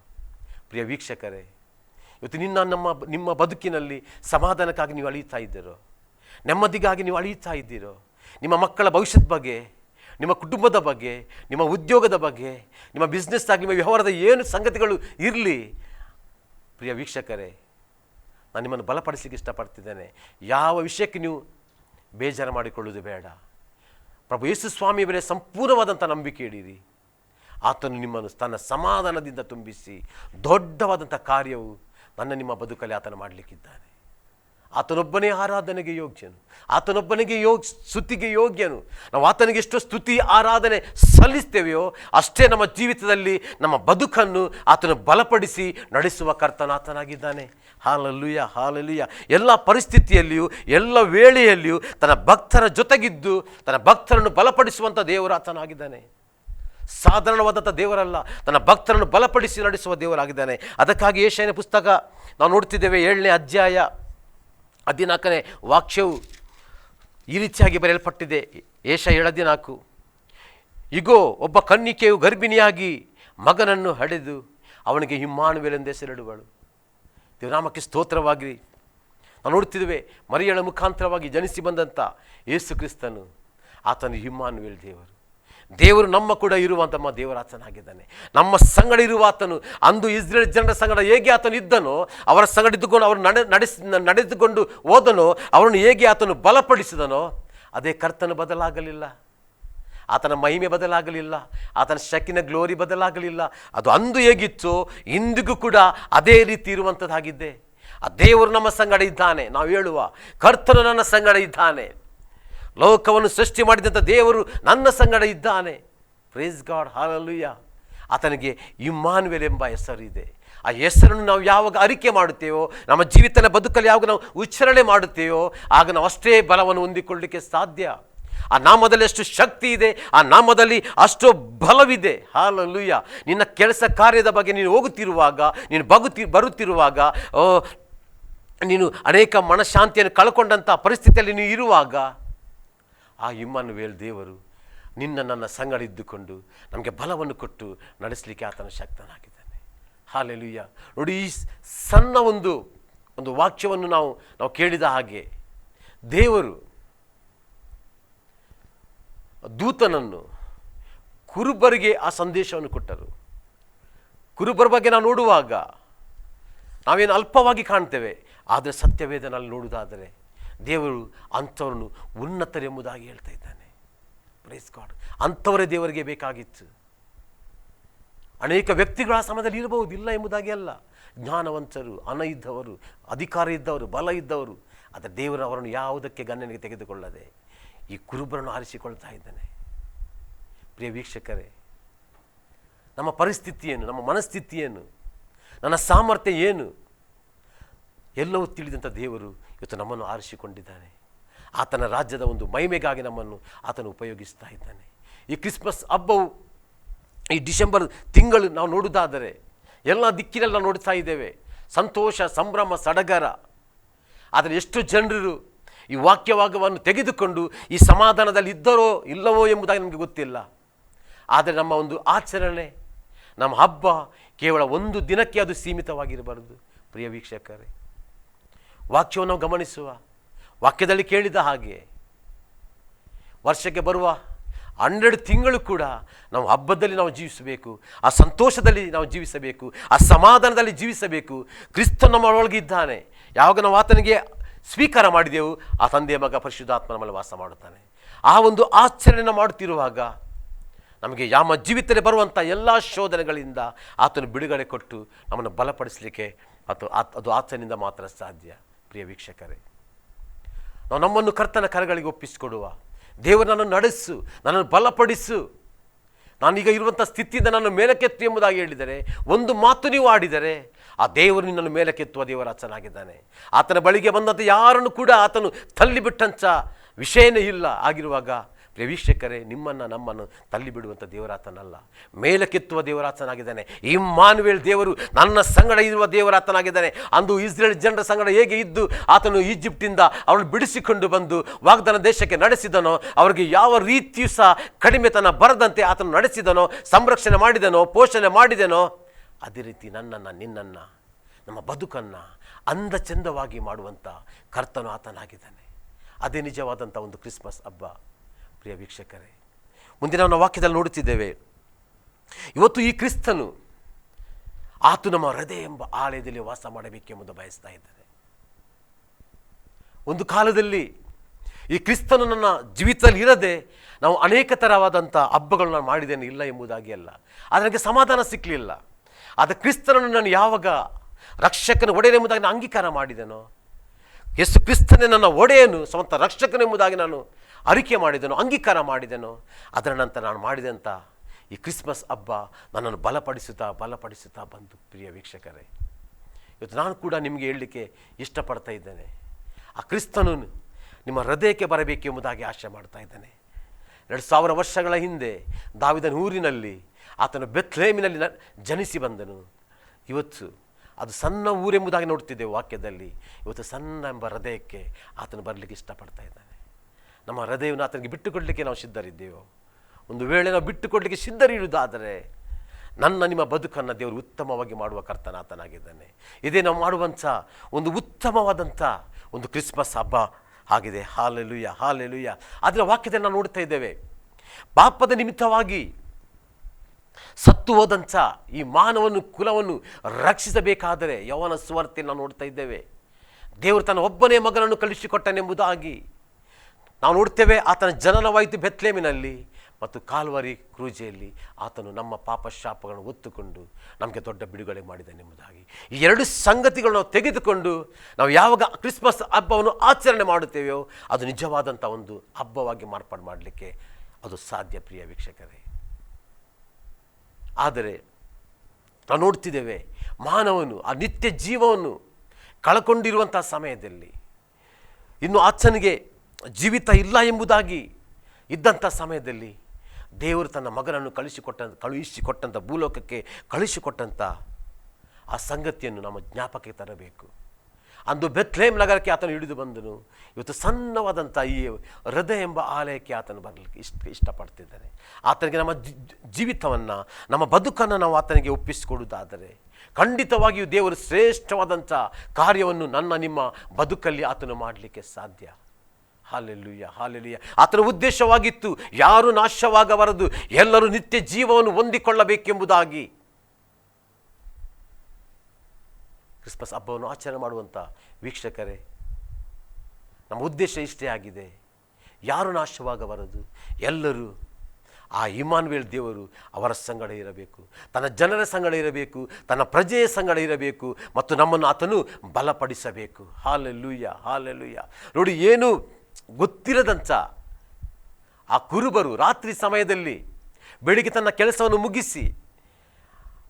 ಪ್ರಿಯ ವೀಕ್ಷಕರೇ, ಇವತ್ತು ನಿನ್ನ ನಮ್ಮ ನಿಮ್ಮ ಬದುಕಿನಲ್ಲಿ ಸಮಾಧಾನಕ್ಕಾಗಿ ನೀವು ಅಳೀತಾ ಇದ್ದೀರೋ? ನೆಮ್ಮದಿಗಾಗಿ ನೀವು ಅಳೀತಾ ಇದ್ದೀರೋ? ನಿಮ್ಮ ಮಕ್ಕಳ ಭವಿಷ್ಯದ ಬಗ್ಗೆ, ನಿಮ್ಮ ಕುಟುಂಬದ ಬಗ್ಗೆ, ನಿಮ್ಮ ಉದ್ಯೋಗದ ಬಗ್ಗೆ, ನಿಮ್ಮ ಬಿಸ್ನೆಸ್ ಆಗಿ ನಿಮ್ಮ ವ್ಯವಹಾರದ ಏನು ಸಂಗತಿಗಳು ಇರಲಿ, ಪ್ರಿಯ ವೀಕ್ಷಕರೇ, ನಾನು ನಿಮ್ಮನ್ನು ಬಲಪಡಿಸಲಿಕ್ಕೆ ಇಷ್ಟಪಡ್ತಿದ್ದೇನೆ. ಯಾವ ವಿಷಯಕ್ಕೆ ನೀವು ಬೇಜಾರು ಮಾಡಿಕೊಳ್ಳುವುದು ಬೇಡ. ಪ್ರಭು ಯೇಸು ಸ್ವಾಮಿ ಮೇಲೆ ಸಂಪೂರ್ಣವಾದಂಥ ನಂಬಿಕೆ ಇಡೀರಿ. ಆತನು ನಿಮ್ಮನ್ನು ತನ್ನ ಸಮಾಧಾನದಿಂದ ತುಂಬಿಸಿ ದೊಡ್ಡವಾದಂಥ ಕಾರ್ಯವು ನನ್ನ ನಿಮ್ಮ ಬದುಕಲ್ಲಿ ಆತನು ಮಾಡಲಿಕ್ಕಿದ್ದಾನೆ. ಆತನೊಬ್ಬನೇ ಆರಾಧನೆಗೆ ಯೋಗ್ಯನು, ಆತನೊಬ್ಬನಿಗೆ ಯೋಗ, ಸ್ತುತಿಗೆ ಯೋಗ್ಯನು. ನಾವು ಆತನಿಗೆ ಎಷ್ಟು ಸ್ತುತಿ, ಆರಾಧನೆ ಸಲ್ಲಿಸ್ತೇವೆಯೋ, ಅಷ್ಟೇ ನಮ್ಮ ಜೀವಿತದಲ್ಲಿ ನಮ್ಮ ಬದುಕನ್ನು ಆತನು ಬಲಪಡಿಸಿ ನಡೆಸುವ ಕರ್ತನಾತನಾಗಿದ್ದಾನೆ ಹಾಲಲ್ಲುಯ್ಯ ಹಾಲಲ್ಲುಯ್ಯ ಎಲ್ಲ ಪರಿಸ್ಥಿತಿಯಲ್ಲಿಯೂ, ಎಲ್ಲ ವೇಳೆಯಲ್ಲಿಯೂ ತನ್ನ ಭಕ್ತರ ಜೊತೆಗಿದ್ದು, ತನ್ನ ಭಕ್ತರನ್ನು ಬಲಪಡಿಸುವಂಥ ದೇವರು ಆತನಾಗಿದ್ದಾನೆ. ಸಾಧಾರಣವಾದಂಥ ದೇವರಲ್ಲ. ತನ್ನ ಭಕ್ತರನ್ನು ಬಲಪಡಿಸಿ ನಡೆಸುವ ದೇವರಾಗಿದ್ದಾನೆ. ಅದಕ್ಕಾಗಿ ಏಷಾಯನ ಪುಸ್ತಕ ನಾವು ನೋಡ್ತಿದ್ದೇವೆ ಏಳನೇ ಅಧ್ಯಾಯ ಹದಿನಾಲ್ಕನೇ ವಾಕ್ಯವು ಈ ರೀತಿಯಾಗಿ ಬರೆಯಲ್ಪಟ್ಟಿದೆ. ಏಷ ಏಳದಿನಾಲ್ಕು. ಇಗೋ, ಒಬ್ಬ ಕನ್ನಿಕೆಯು ಗರ್ಭಿಣಿಯಾಗಿ ಮಗನನ್ನು ಹಡೆದು ಅವನಿಗೆ ಹಿಮ್ಮಾನುವೆಲೆಂದೇ ಹೆಸರಿಡುವಳು. ದೇವರಾಮಕ್ಕೆ ಸ್ತೋತ್ರವಾಗಿ ನಾವು ನೋಡ್ತಿದ್ದೇವೆ ಮರಿಯಳ ಮುಖಾಂತರವಾಗಿ ಜನಿಸಿ ಬಂದಂಥ ಯೇಸು ಕ್ರಿಸ್ತನು ಆತನು ಹಿಮ್ಮಾನುವೆಲ್ ದೇವರು. ದೇವರು ನಮ್ಮ ಕೂಡ ಇರುವಂತಹ ದೇವರಾಚನಾಗಿದ್ದಾನೆ ದೇವರಾತನಾಗಿದ್ದಾನೆ ನಮ್ಮ ಸಂಗಡ ಇರುವ ಆತನು ಅಂದು ಇಸ್ರೇಲ್ ಜನರ ಸಂಗಡ ಹೇಗೆ ಆತನು ಇದ್ದನೋ, ಅವರ ಸಂಗಡ ಇದ್ದುಕೊಂಡು ಅವರು ನಡೆ, ನಡೆಸಿ, ನಡೆದುಕೊಂಡು ಹೋದನೋ, ಅವರನ್ನು ಹೇಗೆ ಆತನು ಬಲಪಡಿಸಿದನೋ, ಅದೇ ಕರ್ತನು ಬದಲಾಗಲಿಲ್ಲ. ಆತನ ಮಹಿಮೆ ಬದಲಾಗಲಿಲ್ಲ, ಆತನ ಶಕಿನ ಗ್ಲೋರಿ ಬದಲಾಗಲಿಲ್ಲ, ಅದು ಅಂದು ಹೇಗಿತ್ತು, ಇಂದಿಗೂ ಕೂಡ ಅದೇ ರೀತಿ ಇರುವಂಥದ್ದಾಗಿದ್ದೆ ಆ ದೇವರು ನಮ್ಮ ಸಂಗಡ ಇದ್ದಾನೆ, ನಾವು ಹೇಳುವ, ಕರ್ತನು ನನ್ನ ಸಂಗಡ ಇದ್ದಾನೆ. ಲೋಕವನ್ನು ಸೃಷ್ಟಿ ಮಾಡಿದಂಥ ದೇವರು ನನ್ನ ಸಂಗಡ ಇದ್ದಾನೆ. ಪ್ರೇಸ್ ಗಾಡ್ ಹಾಲಲ್ಲುಯ್ಯ ಆತನಿಗೆ ಇಮ್ಮಾನ್ವೆಲ್ ಎಂಬ ಹೆಸರಿದೆ ಆ ಹೆಸರನ್ನು ನಾವು ಯಾವಾಗ ಅರಿಕೆ ಮಾಡುತ್ತೇವೋ, ನಮ್ಮ ಜೀವಿತನ ಬದುಕಲ್ಲಿ ಯಾವಾಗ ನಾವು ಉಚ್ಚಾರಣೆ ಮಾಡುತ್ತೇವೋ, ಆಗ ನಾವು ಅಷ್ಟೇ ಬಲವನ್ನು ಹೊಂದಿಕೊಳ್ಳಲಿಕ್ಕೆ ಸಾಧ್ಯ. ಆ ನಾಮದಲ್ಲಿ ಎಷ್ಟು ಶಕ್ತಿ ಇದೆ, ಆ ನಾಮದಲ್ಲಿ ಅಷ್ಟು ಬಲವಿದೆ. ಹಾಲಲ್ಲುಯ್ಯ ನಿನ್ನ ಕೆಲಸ ಕಾರ್ಯದ ಬಗ್ಗೆ ನೀನು ಹೋಗುತ್ತಿರುವಾಗ, ನೀನು ಬಗುತ್ತಿ, ಬರುತ್ತಿರುವಾಗ ನೀನು ಅನೇಕ ಮನಃಶಾಂತಿಯನ್ನು ಕಳ್ಕೊಂಡಂಥ ಪರಿಸ್ಥಿತಿಯಲ್ಲಿ ನೀನು ಇರುವಾಗ ಆ ಇಮ್ಮಾನುವೇಲ್ ದೇವರು ನಿನ್ನ ನನ್ನ ಸಂಗಡ ಇದ್ದುಕೊಂಡು ನಮಗೆ ಬಲವನ್ನು ಕೊಟ್ಟು ನಡೆಸಲಿಕ್ಕೆ ಆತನ ಶಕ್ತನಾಗಿದ್ದಾನೆ. ಹಾಲೆಲುಯ್ಯ ನೋಡಿ, ಈ ಸಣ್ಣ ಒಂದು ಒಂದು ವಾಕ್ಯವನ್ನು ನಾವು ನಾವು ಕೇಳಿದ ಹಾಗೆ ದೇವರು ದೂತನನ್ನು ಕುರುಬರಿಗೆ ಆ ಸಂದೇಶವನ್ನು ಕೊಟ್ಟರು. ಕುರುಬರ ಬಗ್ಗೆ ನಾವು ನೋಡುವಾಗ ನಾವೇನು ಅಲ್ಪವಾಗಿ ಕಾಣ್ತೇವೆ, ಆದರೆ ಸತ್ಯವೇದನಲ್ಲಿ ನೋಡುವುದಾದರೆ ದೇವರು ಅಂಥವ್ರನ್ನು ಉನ್ನತರೆಂಬುದಾಗಿ ಹೇಳ್ತಾ ಇದ್ದಾನೆ. ಪ್ರೈಸ್ ಗಾಡ್ ಅಂಥವರೇ ದೇವರಿಗೆ ಬೇಕಾಗಿತ್ತು. ಅನೇಕ ವ್ಯಕ್ತಿಗಳ ಸಮಯದಲ್ಲಿ ಇರಬಹುದು ಇಲ್ಲ ಎಂಬುದಾಗಿ ಅಲ್ಲ. ಜ್ಞಾನವಂತರು ಹಣ ಇದ್ದವರು ಅಧಿಕಾರ ಇದ್ದವರು, ಬಲ ಇದ್ದವರು, ಆದರೆ ದೇವರು ಅವರನ್ನು ಯಾವುದಕ್ಕೆ ಗಣನೆಗೆ ತೆಗೆದುಕೊಳ್ಳದೆ ಈ ಕುರುಬರನ್ನು ಆರಿಸಿಕೊಳ್ತಾ ಇದ್ದಾನೆ. ಪ್ರಿಯ ವೀಕ್ಷಕರೇ, ನಮ್ಮ ಪರಿಸ್ಥಿತಿ ಏನು ನಮ್ಮ ಮನಸ್ಥಿತಿ ಏನು ನನ್ನ ಸಾಮರ್ಥ್ಯ ಏನು? ಎಲ್ಲವೂ ತಿಳಿದಂಥ ದೇವರು ಇವತ್ತು ನಮ್ಮನ್ನು ಆರಿಸಿಕೊಂಡಿದ್ದಾನೆ. ಆತನ ರಾಜ್ಯದ ಒಂದು ಮಹಿಮೆಗಾಗಿ ನಮ್ಮನ್ನು ಆತನು ಉಪಯೋಗಿಸ್ತಾ ಇದ್ದಾನೆ. ಈ ಕ್ರಿಸ್ಮಸ್ ಹಬ್ಬವು ಈ ಡಿಸೆಂಬರ್ ತಿಂಗಳು ನಾವು ನೋಡುವುದಾದರೆ ಎಲ್ಲ ದಿಕ್ಕಿನಲ್ಲಿ ನಾವು ನೋಡ್ತಾ ಇದ್ದೇವೆ. ಸಂತೋಷ, ಸಂಭ್ರಮ, ಸಡಗರ. ಆದರೆ ಎಷ್ಟು ಜನರು ಈ ವಾಕ್ಯವಾಗವನ್ನು ತೆಗೆದುಕೊಂಡು ಈ ಸಮಾಧಾನದಲ್ಲಿ ಇದ್ದರೋ ಇಲ್ಲವೋ ಎಂಬುದಾಗಿ ನಮಗೆ ಗೊತ್ತಿಲ್ಲ. ಆದರೆ ನಮ್ಮ ಒಂದು ಆಚರಣೆ, ನಮ್ಮ ಹಬ್ಬ ಕೇವಲ ಒಂದು ದಿನಕ್ಕೆ ಅದು ಸೀಮಿತವಾಗಿರಬಾರದು. ಪ್ರಿಯ ವೀಕ್ಷಕರೇ ವಾಕ್ಯವನ್ನು ಗಮನಿಸುವ, ವಾಕ್ಯದಲ್ಲಿ ಕೇಳಿದ ಹಾಗೆ ವರ್ಷಕ್ಕೆ ಬರುವ ಹನ್ನೆರಡು ತಿಂಗಳು ಕೂಡ ನಾವು ಹಬ್ಬದಲ್ಲಿ ನಾವು ಜೀವಿಸಬೇಕು, ಆ ಸಂತೋಷದಲ್ಲಿ ನಾವು ಜೀವಿಸಬೇಕು, ಆ ಸಮಾಧಾನದಲ್ಲಿ ಜೀವಿಸಬೇಕು. ಕ್ರಿಸ್ತ ನಮ್ಮ ಇದ್ದಾನೆ. ಯಾವಾಗ ನಾವು ಆತನಿಗೆ ಸ್ವೀಕಾರ ಮಾಡಿದೆವು, ಆ ತಂದೆಯ ಮಗ ಪರಿಶುದ್ಧಾತ್ಮ ನಮ್ಮಲ್ಲಿ ವಾಸ ಮಾಡುತ್ತಾನೆ. ಆ ಒಂದು ಆಚರಣೆಯನ್ನು ಮಾಡುತ್ತಿರುವಾಗ ನಮಗೆ ಯಾವ ಜೀವಿತದಲ್ಲಿ ಬರುವಂಥ ಎಲ್ಲ ಶೋಧನೆಗಳಿಂದ ಆತನು ಬಿಡುಗಡೆ ಕೊಟ್ಟು ನಮ್ಮನ್ನು ಬಲಪಡಿಸಲಿಕ್ಕೆ ಅಥವಾ ಅದು ಆತನಿಂದ ಮಾತ್ರ ಸಾಧ್ಯ. ಪ್ರಿಯ ವೀಕ್ಷಕರೇ, ನಾವು ನಮ್ಮನ್ನು ಕರ್ತನ ಕರಗಳಿಗೆ ಒಪ್ಪಿಸಿಕೊಡುವ, ದೇವರು ನನ್ನನ್ನು ನಡೆಸು, ನನ್ನನ್ನು ಬಲಪಡಿಸು. ನಾನೀಗ ಇರುವಂಥ ಸ್ಥಿತಿಯಿಂದ ನನ್ನ ಮೇಲಕ್ಕೆತ್ತು ಎಂಬುದಾಗಿ ಹೇಳಿದರೆ, ಒಂದು ಮಾತು ನೀವು ಆಡಿದರೆ, ಆ ದೇವರು ನಿನ್ನನ್ನು ಮೇಲಕ್ಕೆತ್ತುವ ದೇವರ ಚೆನ್ನಾಗಿದ್ದಾನೆ ಆತನ ಬಳಿಗೆ ಬಂದಂಥ ಯಾರನ್ನು ಕೂಡ ಆತನು ತಳ್ಳಿಬಿಟ್ಟಂಥ ವಿಷಯನೇ ಇಲ್ಲ. ಆಗಿರುವಾಗ ವೀಕ್ಷಕರೇ ನಿಮ್ಮನ್ನು ನಮ್ಮನ್ನು ತಳ್ಳಿಬಿಡುವಂಥ ದೇವರಾತನಲ್ಲ. ಮೇಲಕ್ಕೆತ್ತುವ ದೇವರಾತನಾಗಿದ್ದಾನೆ. ಇಮ್ಮಾನುವೇಲ್ ದೇವರು ನನ್ನ ಸಂಗಡ ಇರುವ ದೇವರಾತನಾಗಿದ್ದಾನೆ. ಅಂದು ಇಸ್ರೇಲ್ ಜನರ ಸಂಗಡ ಹೇಗೆ ಇದ್ದು ಆತನು ಈಜಿಪ್ಟಿಂದ ಅವನು ಬಿಡಿಸಿಕೊಂಡು ಬಂದು ವಾಗ್ದಾನ ದೇಶಕ್ಕೆ ನಡೆಸಿದನೋ, ಅವರಿಗೆ ಯಾವ ರೀತಿಯೂ ಸಹ ಕಡಿಮೆತನ ಬರದಂತೆ ಆತನು ನಡೆಸಿದನೋ, ಸಂರಕ್ಷಣೆ ಮಾಡಿದನೋ, ಪೋಷಣೆ ಮಾಡಿದನೋ, ಅದೇ ರೀತಿ ನನ್ನನ್ನು, ನಿನ್ನನ್ನು, ನಮ್ಮ ಬದುಕನ್ನು ಅಂದ ಚಂದವಾಗಿ ಮಾಡುವಂಥ ಕರ್ತನು ಆತನಾಗಿದ್ದಾನೆ. ಅದೇ ನಿಜವಾದಂಥ ಒಂದು ಕ್ರಿಸ್ಮಸ್ ಹಬ್ಬ. ಪ್ರಿಯ ವೀಕ್ಷಕರೇ, ಮುಂದಿನ ನಾವು ವಾಕ್ಯದಲ್ಲಿ ನೋಡುತ್ತಿದ್ದೇವೆ, ಇವತ್ತು ಈ ಕ್ರಿಸ್ತನು ಆತು ನಮ್ಮ ಹೃದಯ ಎಂಬ ಆಲಯದಲ್ಲಿ ವಾಸ ಮಾಡಬೇಕೆಂಬುದು ಬಯಸ್ತಾ ಇದ್ದಾರೆ ಒಂದು ಕಾಲದಲ್ಲಿ ಈ ಕ್ರಿಸ್ತನು ನನ್ನ ಜೀವಿತದಲ್ಲಿ ಇರದೆ ನಾವು ಅನೇಕ ಥರವಾದಂಥ ನಾನು ಮಾಡಿದ್ದೇನೆ, ಇಲ್ಲ ಎಂಬುದಾಗಿ ಅಲ್ಲ. ಆದರೆ ನನಗೆ ಸಮಾಧಾನ ಸಿಕ್ಕಲಿಲ್ಲ ಆದರೆ ಕ್ರಿಸ್ತನನ್ನು ನಾನು ಯಾವಾಗ ರಕ್ಷಕನ ಒಡೆಯನೆಂಬುದಾಗಿ ನಾನು ಅಂಗೀಕಾರ ಮಾಡಿದೆನೋ, ಯೇಸು ಕ್ರಿಸ್ತನೇ ನನ್ನ ಒಡೆಯನು ಸ್ವಂತ ರಕ್ಷಕನೆಂಬುದಾಗಿ ನಾನು ಅರಿಕೆ ಮಾಡಿದನು, ಅಂಗೀಕಾರ ಮಾಡಿದನು. ಅದರ ನಂತರ ನಾನು ಮಾಡಿದಂಥ ಈ ಕ್ರಿಸ್ಮಸ್ ಹಬ್ಬ ನನ್ನನ್ನು ಬಲಪಡಿಸುತ್ತಾ ಬಲಪಡಿಸುತ್ತಾ ಬಂದು ಪ್ರಿಯ ವೀಕ್ಷಕರೇ. ಇವತ್ತು ನಾನು ಕೂಡ ನಿಮಗೆ ಹೇಳಲಿಕ್ಕೆ ಇಷ್ಟಪಡ್ತಾ ಇದ್ದೇನೆ. ಆ ಕ್ರಿಸ್ತನು ನಿಮ್ಮ ಹೃದಯಕ್ಕೆ ಬರಬೇಕೆಂಬುದಾಗಿ ಆಶೆ ಮಾಡ್ತಾ ಇದ್ದಾನೆ. ಎರಡು ಸಾವಿರ ವರ್ಷಗಳ ಹಿಂದೆ ದಾವಿದನ ಊರಿನಲ್ಲಿ ಆತನು ಬೆತ್ಲೇಮಿನಲ್ಲಿ ಜನಿಸಿ ಬಂದನು. ಇವತ್ತು ಅದು ಸಣ್ಣ ಊರೆಂಬುದಾಗಿ ನೋಡ್ತಿದ್ದೇವೆ ವಾಕ್ಯದಲ್ಲಿ. ಇವತ್ತು ಸಣ್ಣ ಎಂಬ ಹೃದಯಕ್ಕೆ ಆತನು ಬರಲಿಕ್ಕೆ ಇಷ್ಟಪಡ್ತಾ ಇದ್ದಾನೆ. ನಮ್ಮ ಹೃದಯವನ್ನು ಆತನಿಗೆ ಬಿಟ್ಟುಕೊಡಲಿಕ್ಕೆ ನಾವು ಸಿದ್ಧರಿದ್ದೇವೆ. ಒಂದು ವೇಳೆ ನಾವು ಬಿಟ್ಟುಕೊಡಲಿಕ್ಕೆ ಸಿದ್ಧರಿರುವುದಾದರೆ ನನ್ನ, ನಿಮ್ಮ ಬದುಕನ್ನು ದೇವರು ಉತ್ತಮವಾಗಿ ಮಾಡುವ ಕರ್ತನಾತನಾಗಿದ್ದಾನೆ ಇದೇ ನಾವು ಮಾಡುವಂಥ ಒಂದು ಉತ್ತಮವಾದಂಥ ಒಂದು ಕ್ರಿಸ್ಮಸ್ ಹಬ್ಬ ಆಗಿದೆ. Hallelujah hallelujah. ಅದರ ವಾಕ್ಯದಲ್ಲಿ ನಾವು ನೋಡ್ತಾ ಇದ್ದೇವೆ. ಪಾಪದ ನಿಮಿತ್ತವಾಗಿ ಸತ್ತು ಹೋದಂಥ ಈ ಮಾನವನ್ನು ಕುಲವನ್ನು ರಕ್ಷಿಸಬೇಕಾದರೆ, ಯವನ ಸುವಾರ್ತೆ ನಾವು ನೋಡ್ತಾ ಇದ್ದೇವೆ. ದೇವರು ತನ್ನ ಒಬ್ಬನೇ ಮಗನನ್ನು ಕಳಿಸಿಕೊಟ್ಟನೆಂಬುದಾಗಿ ನಾವು ನೋಡ್ತೇವೆ ಆತನ ಜನನವಾಯಿತು ಬೆತ್ಲೇಮಿನಲ್ಲಿ ಮತ್ತು ಕಾಲ್ವರಿ ಕ್ರೂಜೆಯಲ್ಲಿ ಆತನು ನಮ್ಮ ಪಾಪ ಶಾಪಗಳನ್ನು ಒತ್ತುಕೊಂಡು ನಮಗೆ ದೊಡ್ಡ ಬಿಡುಗಡೆ ಮಾಡಿದನೆಂಬುದಾಗಿ ಈ ಎರಡು ಸಂಗತಿಗಳನ್ನು ತೆಗೆದುಕೊಂಡು ನಾವು ಯಾವಾಗ ಕ್ರಿಸ್ಮಸ್ ಹಬ್ಬವನ್ನು ಆಚರಣೆ ಮಾಡುತ್ತೇವೆಯೋ ಅದು ನಿಜವಾದಂಥ ಒಂದು ಹಬ್ಬವಾಗಿ ಮಾರ್ಪಾಡು ಮಾಡಲಿಕ್ಕೆ ಅದು ಸಾಧ್ಯ ಪ್ರಿಯ ವೀಕ್ಷಕರೇ. ಆದರೆ ನಾವು ನೋಡ್ತಿದ್ದೇವೆ ಮಾನವನು, ಆ ನಿತ್ಯ ಜೀವವನ್ನು ಕಳ್ಕೊಂಡಿರುವಂಥ ಸಮಯದಲ್ಲಿ ಇನ್ನು ಆತನಿಗೆ ಜೀವಿತ ಇಲ್ಲ ಎಂಬುದಾಗಿ ಇದ್ದಂಥ ಸಮಯದಲ್ಲಿ ದೇವರು ತನ್ನ ಮಗನನ್ನು ಕಳಿಸಿಕೊಟ್ಟ ಕಳುಹಿಸಿಕೊಟ್ಟಂಥ ಭೂಲೋಕಕ್ಕೆ ಕಳಿಸಿಕೊಟ್ಟಂಥ ಆ ಸಂಗತಿಯನ್ನು ನಮ್ಮ ಜ್ಞಾಪಕಕ್ಕೆ ತರಬೇಕು. ಅಂದು ಬೆತ್ಲೇಮ್ ನಗರಕ್ಕೆ ಆತನು ಹಿಡಿದು ಬಂದನು. ಇವತ್ತು ಸಣ್ಣವಾದಂಥ ಈ ಹೃದಯ ಎಂಬ ಆಲಯಕ್ಕೆ ಆತನು ಬರಲಿಕ್ಕೆ ಇಷ್ಟ, ಇಷ್ಟಪಡ್ತಿದ್ದಾನೆ. ಆತನಿಗೆ ನಮ್ಮ ಜೀವಿತವನ್ನು, ನಮ್ಮ ಬದುಕನ್ನು ನಾವು ಆತನಿಗೆ ಒಪ್ಪಿಸಿಕೊಡುವುದಾದರೆ ಖಂಡಿತವಾಗಿಯೂ ದೇವರು ಶ್ರೇಷ್ಠವಾದಂಥ ಕಾರ್ಯವನ್ನು ನನ್ನ ನಿಮ್ಮ ಬದುಕಲ್ಲಿ ಆತನು ಮಾಡಲಿಕ್ಕೆ ಸಾಧ್ಯ. Hallelujah hallelujah. ಆತನ ಉದ್ದೇಶವಾಗಿತ್ತು. ಯಾರು ನಾಶವಾಗಬಾರದು. ಎಲ್ಲರೂ ನಿತ್ಯ ಜೀವವನ್ನು ಹೊಂದಿಕೊಳ್ಳಬೇಕೆಂಬುದಾಗಿ. ಕ್ರಿಸ್ಮಸ್ ಹಬ್ಬವನ್ನು ಆಚರಣೆ ಮಾಡುವಂಥ ವೀಕ್ಷಕರೇ, ನಮ್ಮ ಉದ್ದೇಶ ಇಷ್ಟೇ ಆಗಿದೆ. ಯಾರು ನಾಶವಾಗಬಾರದು? ಎಲ್ಲರೂ, ಆ ಇಮಾನ್ವೇಲ್ ದೇವರು ಅವರ ಸಂಗಡ ಇರಬೇಕು. ತನ್ನ ಜನರ ಸಂಗಡ ಇರಬೇಕು. ತನ್ನ ಪ್ರಜೆಯ ಸಂಗಡ ಇರಬೇಕು. ಮತ್ತು ನಮ್ಮನ್ನು ಆತನು ಬಲಪಡಿಸಬೇಕು. ಹಾಲೆಲ್ಲುಯ್ಯ ಹಾಲೆಲ್ಲುಯ್ಯ ನೋಡಿ, ಏನು ಗೊತ್ತಿರದಂಥ ಆ ಕುರುಬರು ರಾತ್ರಿ ಸಮಯದಲ್ಲಿ ಬೆಳಿಗ್ಗೆ ತನ್ನ ಕೆಲಸವನ್ನು ಮುಗಿಸಿ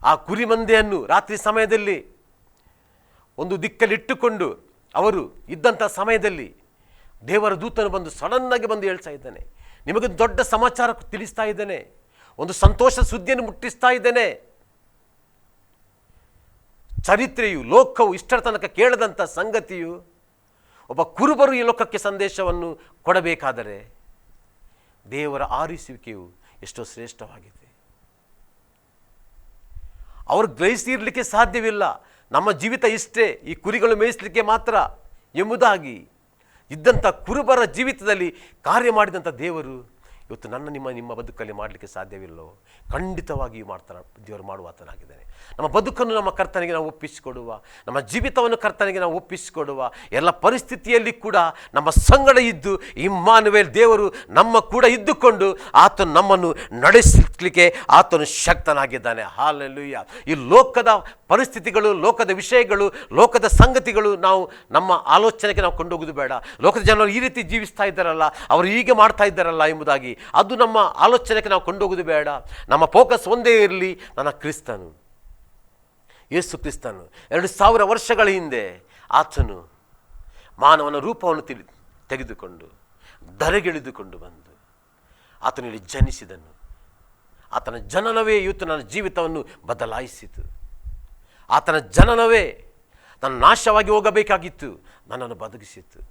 ಆ ಕುರಿಮಂದೆಯನ್ನು ರಾತ್ರಿ ಸಮಯದಲ್ಲಿ ಒಂದು ದಿಕ್ಕಲ್ಲಿಟ್ಟುಕೊಂಡು ಅವರು ಇದ್ದಂಥ ಸಮಯದಲ್ಲಿ ದೇವರ ದೂತನು ಬಂದು ಸಡನ್ನಾಗಿ ಬಂದು ಹೇಳ್ತಾ ಇದ್ದಾನೆ. ನಿಮಗೆ ದೊಡ್ಡ ಸಮಾಚಾರ ತಿಳಿಸ್ತಾ ಇದ್ದೇನೆ. ಒಂದು ಸಂತೋಷ ಸುದ್ದಿಯನ್ನು ಮುಟ್ಟಿಸ್ತಾ ಇದ್ದೇನೆ. ಚರಿತ್ರೆಯು, ಲೋಕವು ಇಷ್ಟರ ತನಕ ಕೇಳದಂಥ ಸಂಗತಿಯು ಒಬ್ಬ ಕುರುಬರು ಈ ಲೋಕಕ್ಕೆ ಸಂದೇಶವನ್ನು ಕೊಡಬೇಕಾದರೆ ದೇವರ ಆರಿಸುವಿಕೆಯು ಎಷ್ಟೋ ಶ್ರೇಷ್ಠವಾಗಿದೆ. ಅವರು ಗ್ರಹಿಸಿರಲಿಕ್ಕೆ ಸಾಧ್ಯವಿಲ್ಲ. ನಮ್ಮ ಜೀವಿತ ಇಷ್ಟೇ ಈ ಕುರಿಗಳು ಮೇಯಿಸಲಿಕ್ಕೆ ಮಾತ್ರ ಎಂಬುದಾಗಿ ಇದ್ದಂಥ ಕುರುಬರ ಜೀವಿತದಲ್ಲಿ ಕಾರ್ಯ ಮಾಡಿದಂಥ ದೇವರು ಇವತ್ತು ನನ್ನ ನಿಮ್ಮ ನಿಮ್ಮ ಬದುಕಲ್ಲಿ ಮಾಡಲಿಕ್ಕೆ ಸಾಧ್ಯವಿಲ್ಲೋ? ಖಂಡಿತವಾಗಿಯೂ ಮಾಡ್ತಾನೆ, ದೇವರು ಮಾಡುವಾತನಾಗಿದ್ದಾನೆ ನಮ್ಮ ಬದುಕನ್ನು ನಮ್ಮ ಕರ್ತನಿಗೆ ನಾವು ಒಪ್ಪಿಸಿಕೊಡುವ, ನಮ್ಮ ಜೀವಿತವನ್ನು ಕರ್ತನಿಗೆ ನಾವು ಒಪ್ಪಿಸಿಕೊಡುವ, ಎಲ್ಲ ಪರಿಸ್ಥಿತಿಯಲ್ಲಿ ಕೂಡ ನಮ್ಮ ಸಂಗಡ ಇದ್ದು ಇಮ್ಮಾನುವೇಲ್ ದೇವರು ನಮ್ಮ ಕೂಡ ಇದ್ದುಕೊಂಡು ಆತನು ನಮ್ಮನ್ನು ನಡೆಸಲಿಕ್ಕೆ ಆತನು ಶಕ್ತನಾಗಿದ್ದಾನೆ. ಹಾಲೆಲ್ಲೂಯ್ಯ ಈ ಲೋಕದ ಪರಿಸ್ಥಿತಿಗಳು, ಲೋಕದ ವಿಷಯಗಳು, ಲೋಕದ ಸಂಗತಿಗಳು ನಾವು ನಮ್ಮ ಆಲೋಚನೆಗೆ ನಾವು ಕೊಂಡೋಗೋದು ಬೇಡ. ಲೋಕದ ಜನರು ಈ ರೀತಿ ಜೀವಿಸ್ತಾ ಇದ್ದಾರಲ್ಲ, ಅವರು ಹೀಗೆ ಮಾಡ್ತಾ ಇದ್ದಾರಲ್ಲ ಎಂಬುದಾಗಿ ಅದು ನಮ್ಮ ಆಲೋಚನೆಗೆ ನಾವು ಕೊಂಡೋಗೋದು ಬೇಡ. ನಮ್ಮ ಫೋಕಸ್ ಒಂದೇ ಇರಲಿ, ನನ್ನ ಕ್ರಿಸ್ತನು. ಯೇಸು ಕ್ರಿಸ್ತನು. ಎರಡು ಸಾವಿರ ವರ್ಷಗಳ ಹಿಂದೆ ಆತನು ಮಾನವನ ರೂಪವನ್ನು ತಿಳಿ, ತೆಗೆದುಕೊಂಡು, ಧರೆಗಿಳಿದುಕೊಂಡು ಬಂದು ಆತನಲ್ಲಿ ಜನಿಸಿದನು. ಆತನ ಜನನವೇ ಇವತ್ತು ನನ್ನ ಜೀವಿತವನ್ನು ಬದಲಾಯಿಸಿತು. ಆತನ ಜನನವೇ ನನ್ನ ನಾಶವಾಗಿ ಹೋಗಬೇಕಾಗಿತ್ತು, ನನ್ನನ್ನು ಬದುಕಿಸಿತು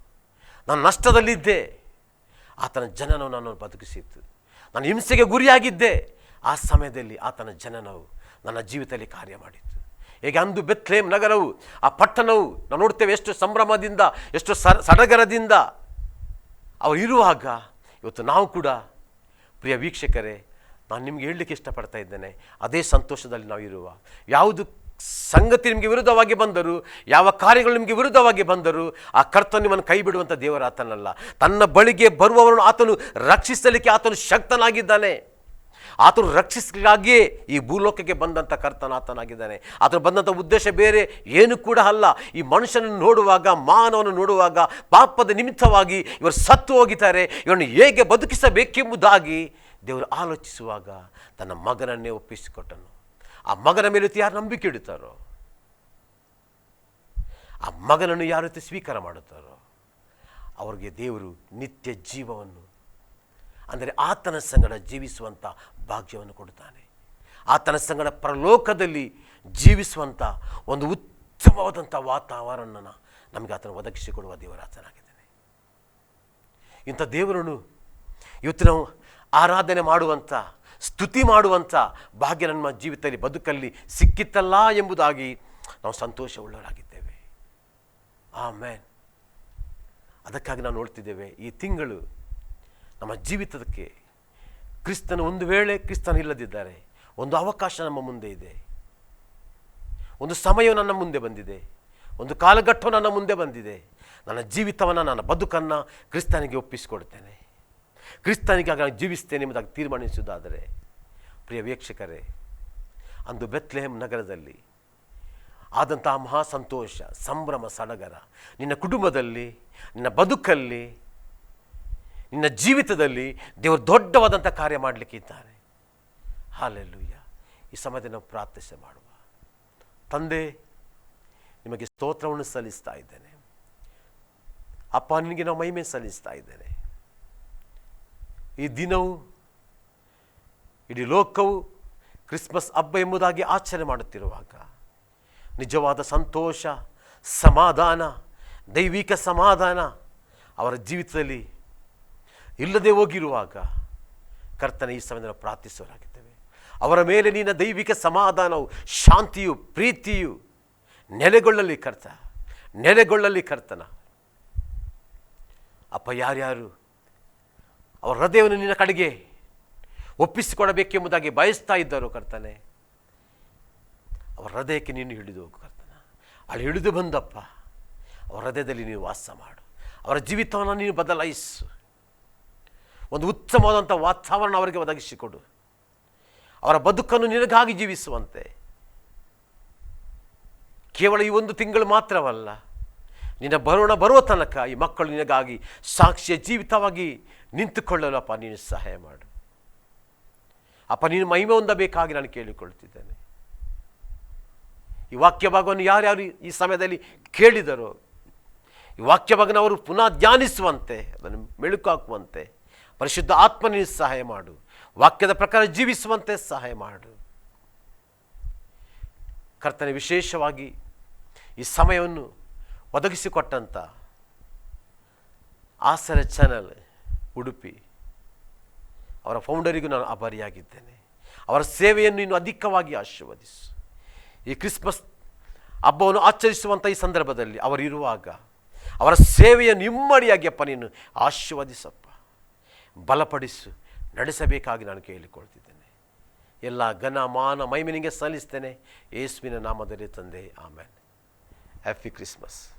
ನಾನು ನಷ್ಟದಲ್ಲಿದ್ದೆ ಆತನ ಜನನವು ನನ್ನನ್ನು ಬದುಕಿಸಿತ್ತು. ನಾನು ಹಿಂಸೆಗೆ ಗುರಿಯಾಗಿದ್ದೆ. ಆ ಸಮಯದಲ್ಲಿ ಆತನ ಜನನವು ನನ್ನ ಜೀವಿತದಲ್ಲಿ ಕಾರ್ಯ ಮಾಡಿತ್ತು. ಹೇಗೆ ಅಂದು ಬೆತ್ಲೇಮ್ ನಗರವು, ಆ ಪಟ್ಟಣವು, ನಾವು ನೋಡ್ತೇವೆ ಎಷ್ಟು ಸಂಭ್ರಮದಿಂದ, ಎಷ್ಟು ಸಡಗರದಿಂದ ಅವರು ಇರುವಾಗ ಇವತ್ತು ನಾವು ಕೂಡ, ಪ್ರಿಯ ವೀಕ್ಷಕರೇ, ನಾನು ನಿಮಗೆ ಹೇಳಲಿಕ್ಕೆ ಇಷ್ಟಪಡ್ತಾ ಇದ್ದೇನೆ. ಅದೇ ಸಂತೋಷದಲ್ಲಿ ನಾವು ಇರುವ ಯಾವುದು ಸಂಗತಿ ನಿಮಗೆ ವಿರುದ್ಧವಾಗಿ ಬಂದರು, ಯಾವ ಕಾರ್ಯಗಳು ನಿಮಗೆ ವಿರುದ್ಧವಾಗಿ ಬಂದರು, ಆ ಕರ್ತನು ನಿಮ್ಮನ್ನು ಕೈ ಬಿಡುವಂಥ ದೇವರ ಆತನಲ್ಲ. ತನ್ನ ಬಳಿಗೆ ಬರುವವರನ್ನು ಆತನು ರಕ್ಷಿಸಲಿಕ್ಕೆ ಆತನು ಶಕ್ತನಾಗಿದ್ದಾನೆ. ಆತನು ರಕ್ಷಿಸಲಿಕ್ಕಾಗಿಯೇ ಈ ಭೂಲೋಕಕ್ಕೆ ಬಂದಂಥ ಕರ್ತನ ಆತನಾಗಿದ್ದಾನೆ. ಆತನು ಬಂದಂಥ ಉದ್ದೇಶ ಬೇರೆ ಏನು ಕೂಡ ಅಲ್ಲ. ಈ ಮನುಷ್ಯನನ್ನು ನೋಡುವಾಗ ಮಾನವನ್ನು ನೋಡುವಾಗ, ಪಾಪದ ನಿಮಿತ್ತವಾಗಿ ಇವರು ಸತ್ತು ಹೋಗಿದ್ದಾರೆ. ಇವರನ್ನು ಹೇಗೆ ಬದುಕಿಸಬೇಕೆಂಬುದಾಗಿ ದೇವರು ಆಲೋಚಿಸುವಾಗ ತನ್ನ ಮಗನನ್ನೇ ಒಪ್ಪಿಸಿಕೊಟ್ಟನು. ಆ ಮಗನ ಮೇಲೆ ಯಾರು ನಂಬಿಕೆ ಇಡುತ್ತಾರೋ? ಆ ಮಗನನ್ನು ಯಾವ ರೀತಿ ಸ್ವೀಕಾರ ಮಾಡುತ್ತಾರೋ? ಅವರಿಗೆ ದೇವರು ನಿತ್ಯ ಜೀವವನ್ನು, ಅಂದರೆ ಆತನ ಸಂಗಡ ಜೀವಿಸುವಂಥ ಭಾಗ್ಯವನ್ನು ಕೊಡುತ್ತಾನೆ. ಆತನ ಸಂಗಡ ಪರಲೋಕದಲ್ಲಿ ಜೀವಿಸುವಂಥ ಒಂದು ಉತ್ತಮವಾದಂಥ ವಾತಾವರಣ ನಮಗೆ ಆತನ ಒದಗಿಸಿಕೊಡುವ ದೇವರಾತನಾಗಿದ್ದಾನೆ ಇಂಥ ದೇವರನ್ನು ಇವತ್ತು ನಾವು ಆರಾಧನೆ ಮಾಡುವಂಥ ಸ್ತುತಿ ಮಾಡುವಂಥ ಭಾಗ್ಯ ನಮ್ಮ ಜೀವಿತದಲ್ಲಿ ಬದುಕಲ್ಲಿ ಸಿಕ್ಕಿತ್ತಲ್ಲ ಎಂಬುದಾಗಿ ನಾವು ಸಂತೋಷವುಳ್ಳವರಾಗಿದ್ದೇವೆ. ಆಮೇನ್. ಅದಕ್ಕಾಗಿ ನಾವು ನೋಡ್ತಿದ್ದೇವೆ, ಈ ತಿಂಗಳು ನಮ್ಮ ಜೀವಿತಕ್ಕೆ ಕ್ರಿಸ್ತನ ಒಂದು ವೇಳೆ ಕ್ರಿಸ್ತನ ಇಲ್ಲದಿದ್ದಾರೆ ಒಂದು ಅವಕಾಶ ನಮ್ಮ ಮುಂದೆ ಇದೆ. ಒಂದು ಸಮಯವು ನನ್ನ ಮುಂದೆ ಬಂದಿದೆ. ಒಂದು ಕಾಲಘಟ್ಟವು ನನ್ನ ಮುಂದೆ ಬಂದಿದೆ. ನನ್ನ ಜೀವಿತವನ್ನು, ನನ್ನ ಬದುಕನ್ನು ಕ್ರಿಸ್ತನಿಗೆ ಒಪ್ಪಿಸಿಕೊಡ್ತೇನೆ ಕ್ರಿಸ್ತನಿಗಾಗಿ ನಾನು ಜೀವಿಸ್ತೇನೆ ಎಂಬುದಾಗಿ ತೀರ್ಮಾನಿಸುವುದಾದರೆ, ಪ್ರಿಯ ವೀಕ್ಷಕರೇ, ಅಂದು ಬೆತ್ಲೆಹೆಮ್ ನಗರದಲ್ಲಿ ಆದಂತಹ ಮಹಾ ಸಂತೋಷ ಸಂಭ್ರಮ, ಸಡಗರ, ನಿನ್ನ ಕುಟುಂಬದಲ್ಲಿ, ನಿನ್ನ ಬದುಕಲ್ಲಿ, ನಿನ್ನ ಜೀವಿತದಲ್ಲಿ ದೇವರು ದೊಡ್ಡವಾದಂಥ ಕಾರ್ಯ ಮಾಡಲಿಕ್ಕೆ ಇದ್ದಾರೆ. ಹಾಲೆಲ್ಲೂಯ್ಯ ಈ ಸಮಯದಲ್ಲಿ ನಾವು ಪ್ರಾರ್ಥನೆ ಮಾಡುವ. ತಂದೆ, ನಿಮಗೆ ಸ್ತೋತ್ರವನ್ನು ಸಲ್ಲಿಸ್ತಾ ಇದ್ದೇನೆ. ಅಪ್ಪ, ನಿನಗೆ ನಾವು ಮಹಿಮೆ ಸಲ್ಲಿಸ್ತಾ ಇದ್ದೇನೆ. ಈ ದಿನವು, ಇಡೀ ಲೋಕವು ಕ್ರಿಸ್ಮಸ್ ಹಬ್ಬ ಎಂಬುದಾಗಿ ಆಚರಣೆ ಮಾಡುತ್ತಿರುವಾಗ, ನಿಜವಾದ ಸಂತೋಷ, ಸಮಾಧಾನ, ದೈವಿಕ ಸಮಾಧಾನ ಅವರ ಜೀವಿತದಲ್ಲಿ ಇಲ್ಲದೆ ಹೋಗಿರುವಾಗ ಕರ್ತನ ಈ ಸಮಯದಲ್ಲಿ ಪ್ರಾರ್ಥಿಸುವರಾಗಿದ್ದೇವೆ ಅವರ ಮೇಲೆ ನಿನ್ನ ದೈವಿಕ ಸಮಾಧಾನವು, ಶಾಂತಿಯು, ಪ್ರೀತಿಯು ನೆಲೆಗೊಳ್ಳಲಿ ಕರ್ತ, ನೆಲೆಗೊಳ್ಳಲಿ ಕರ್ತನ. ಅಪ್ಪ, ಯಾರ್ಯಾರು ಅವರ ಹೃದಯವನ್ನು ನಿನ್ನ ಕಡೆಗೆ ಒಪ್ಪಿಸಿಕೊಡಬೇಕೆಂಬುದಾಗಿ ಬಯಸ್ತಾ ಇದ್ದರು ಕರ್ತನೆ. ಅವರ ಹೃದಯಕ್ಕೆ ನೀನು ಹಿಡಿದು ಹೋಗು ಕರ್ತನ. ಅಲ್ಲಿ ಹಿಡಿದು ಬಂದಪ್ಪ. ಅವರ ಹೃದಯದಲ್ಲಿ ನೀನು ವಾಸ ಮಾಡು. ಅವರ ಜೀವಿತವನ್ನು ನೀನು ಬದಲಾಯಿಸು. ಒಂದು ಉತ್ತಮವಾದಂಥ ವಾತಾವರಣ ಅವರಿಗೆ ಒದಗಿಸಿಕೊಡು. ಅವರ ಬದುಕನ್ನು ನಿನಗಾಗಿ ಜೀವಿಸುವಂತೆ. ಕೇವಲ ಈ ಒಂದು ತಿಂಗಳು ಮಾತ್ರವಲ್ಲ ನಿನ್ನ ಬರೋಣ, ಬರುವ ತನಕ ಈ ಮಕ್ಕಳು ನಿನಗಾಗಿ ಸಾಕ್ಷಿಯ ಜೀವಿತವಾಗಿ ನಿಂತುಕೊಳ್ಳಲು ಅಪ್ಪ ನೀನು ಸಹಾಯ ಮಾಡು. ಅಪ್ಪ, ನೀನು ಮಹಿಮೆ ಹೊಂದಬೇಕಾಗಿ ನಾನು ಕೇಳಿಕೊಳ್ಳುತ್ತಿದ್ದೇನೆ ಈ ವಾಕ್ಯ ಭಾಗವನ್ನು ಯಾರ್ಯಾರು ಈ ಸಮಯದಲ್ಲಿ ಕೇಳಿದರು, ಈ ವಾಕ್ಯ ಭಾಗನ ಅವರು ಪುನಃ ಧ್ಯಾನಿಸುವಂತೆ, ಅದನ್ನು ಮೆಳುಕು ಹಾಕುವಂತೆ ಪರಿಶುದ್ಧ ಆತ್ಮನಿಗೆ ಸಹಾಯ ಮಾಡು. ವಾಕ್ಯದ ಪ್ರಕಾರ ಜೀವಿಸುವಂತೆ ಸಹಾಯ ಮಾಡು. ಕರ್ತನೆ, ವಿಶೇಷವಾಗಿ ಈ ಸಮಯವನ್ನು ಒದಗಿಸಿಕೊಟ್ಟಂಥ ಆಸರ ಚಾನಲ್ ಉಡುಪಿ. ಅವರ ಫೌಂಡರಿಗೂ ನಾನು ಆಭಾರಿಯಾಗಿದ್ದೇನೆ. ಅವರ ಸೇವೆಯನ್ನು ಇನ್ನು ಅಧಿಕವಾಗಿ ಆಶೀರ್ವದಿಸು. ಈ ಕ್ರಿಸ್ಮಸ್ ಹಬ್ಬವನ್ನು ಆಚರಿಸುವಂಥ ಈ ಸಂದರ್ಭದಲ್ಲಿ ಅವರಿರುವಾಗ ಅವರ ಸೇವೆಯನ್ನು ಇಮ್ಮಡಿಯಾಗಿ ಅಪ್ಪ ನೀನು ಆಶೀರ್ವದಿಸಪ್ಪ. ಬಲಪಡಿಸು. ನಡೆಸಬೇಕಾಗಿ ನಾನು ಕೇಳಿಕೊಳ್ತಿದ್ದೇನೆ. ಎಲ್ಲ ಘನ, ಮಾನ ಮೈಮಿನಿಗೆ ಸಲ್ಲಿಸ್ತೇನೆ. ಯೇಸುವಿನ ನಾಮದಲ್ಲಿ ತಂದೆ. ಆಮೇಲೆ ಹ್ಯಾಪಿ ಕ್ರಿಸ್ಮಸ್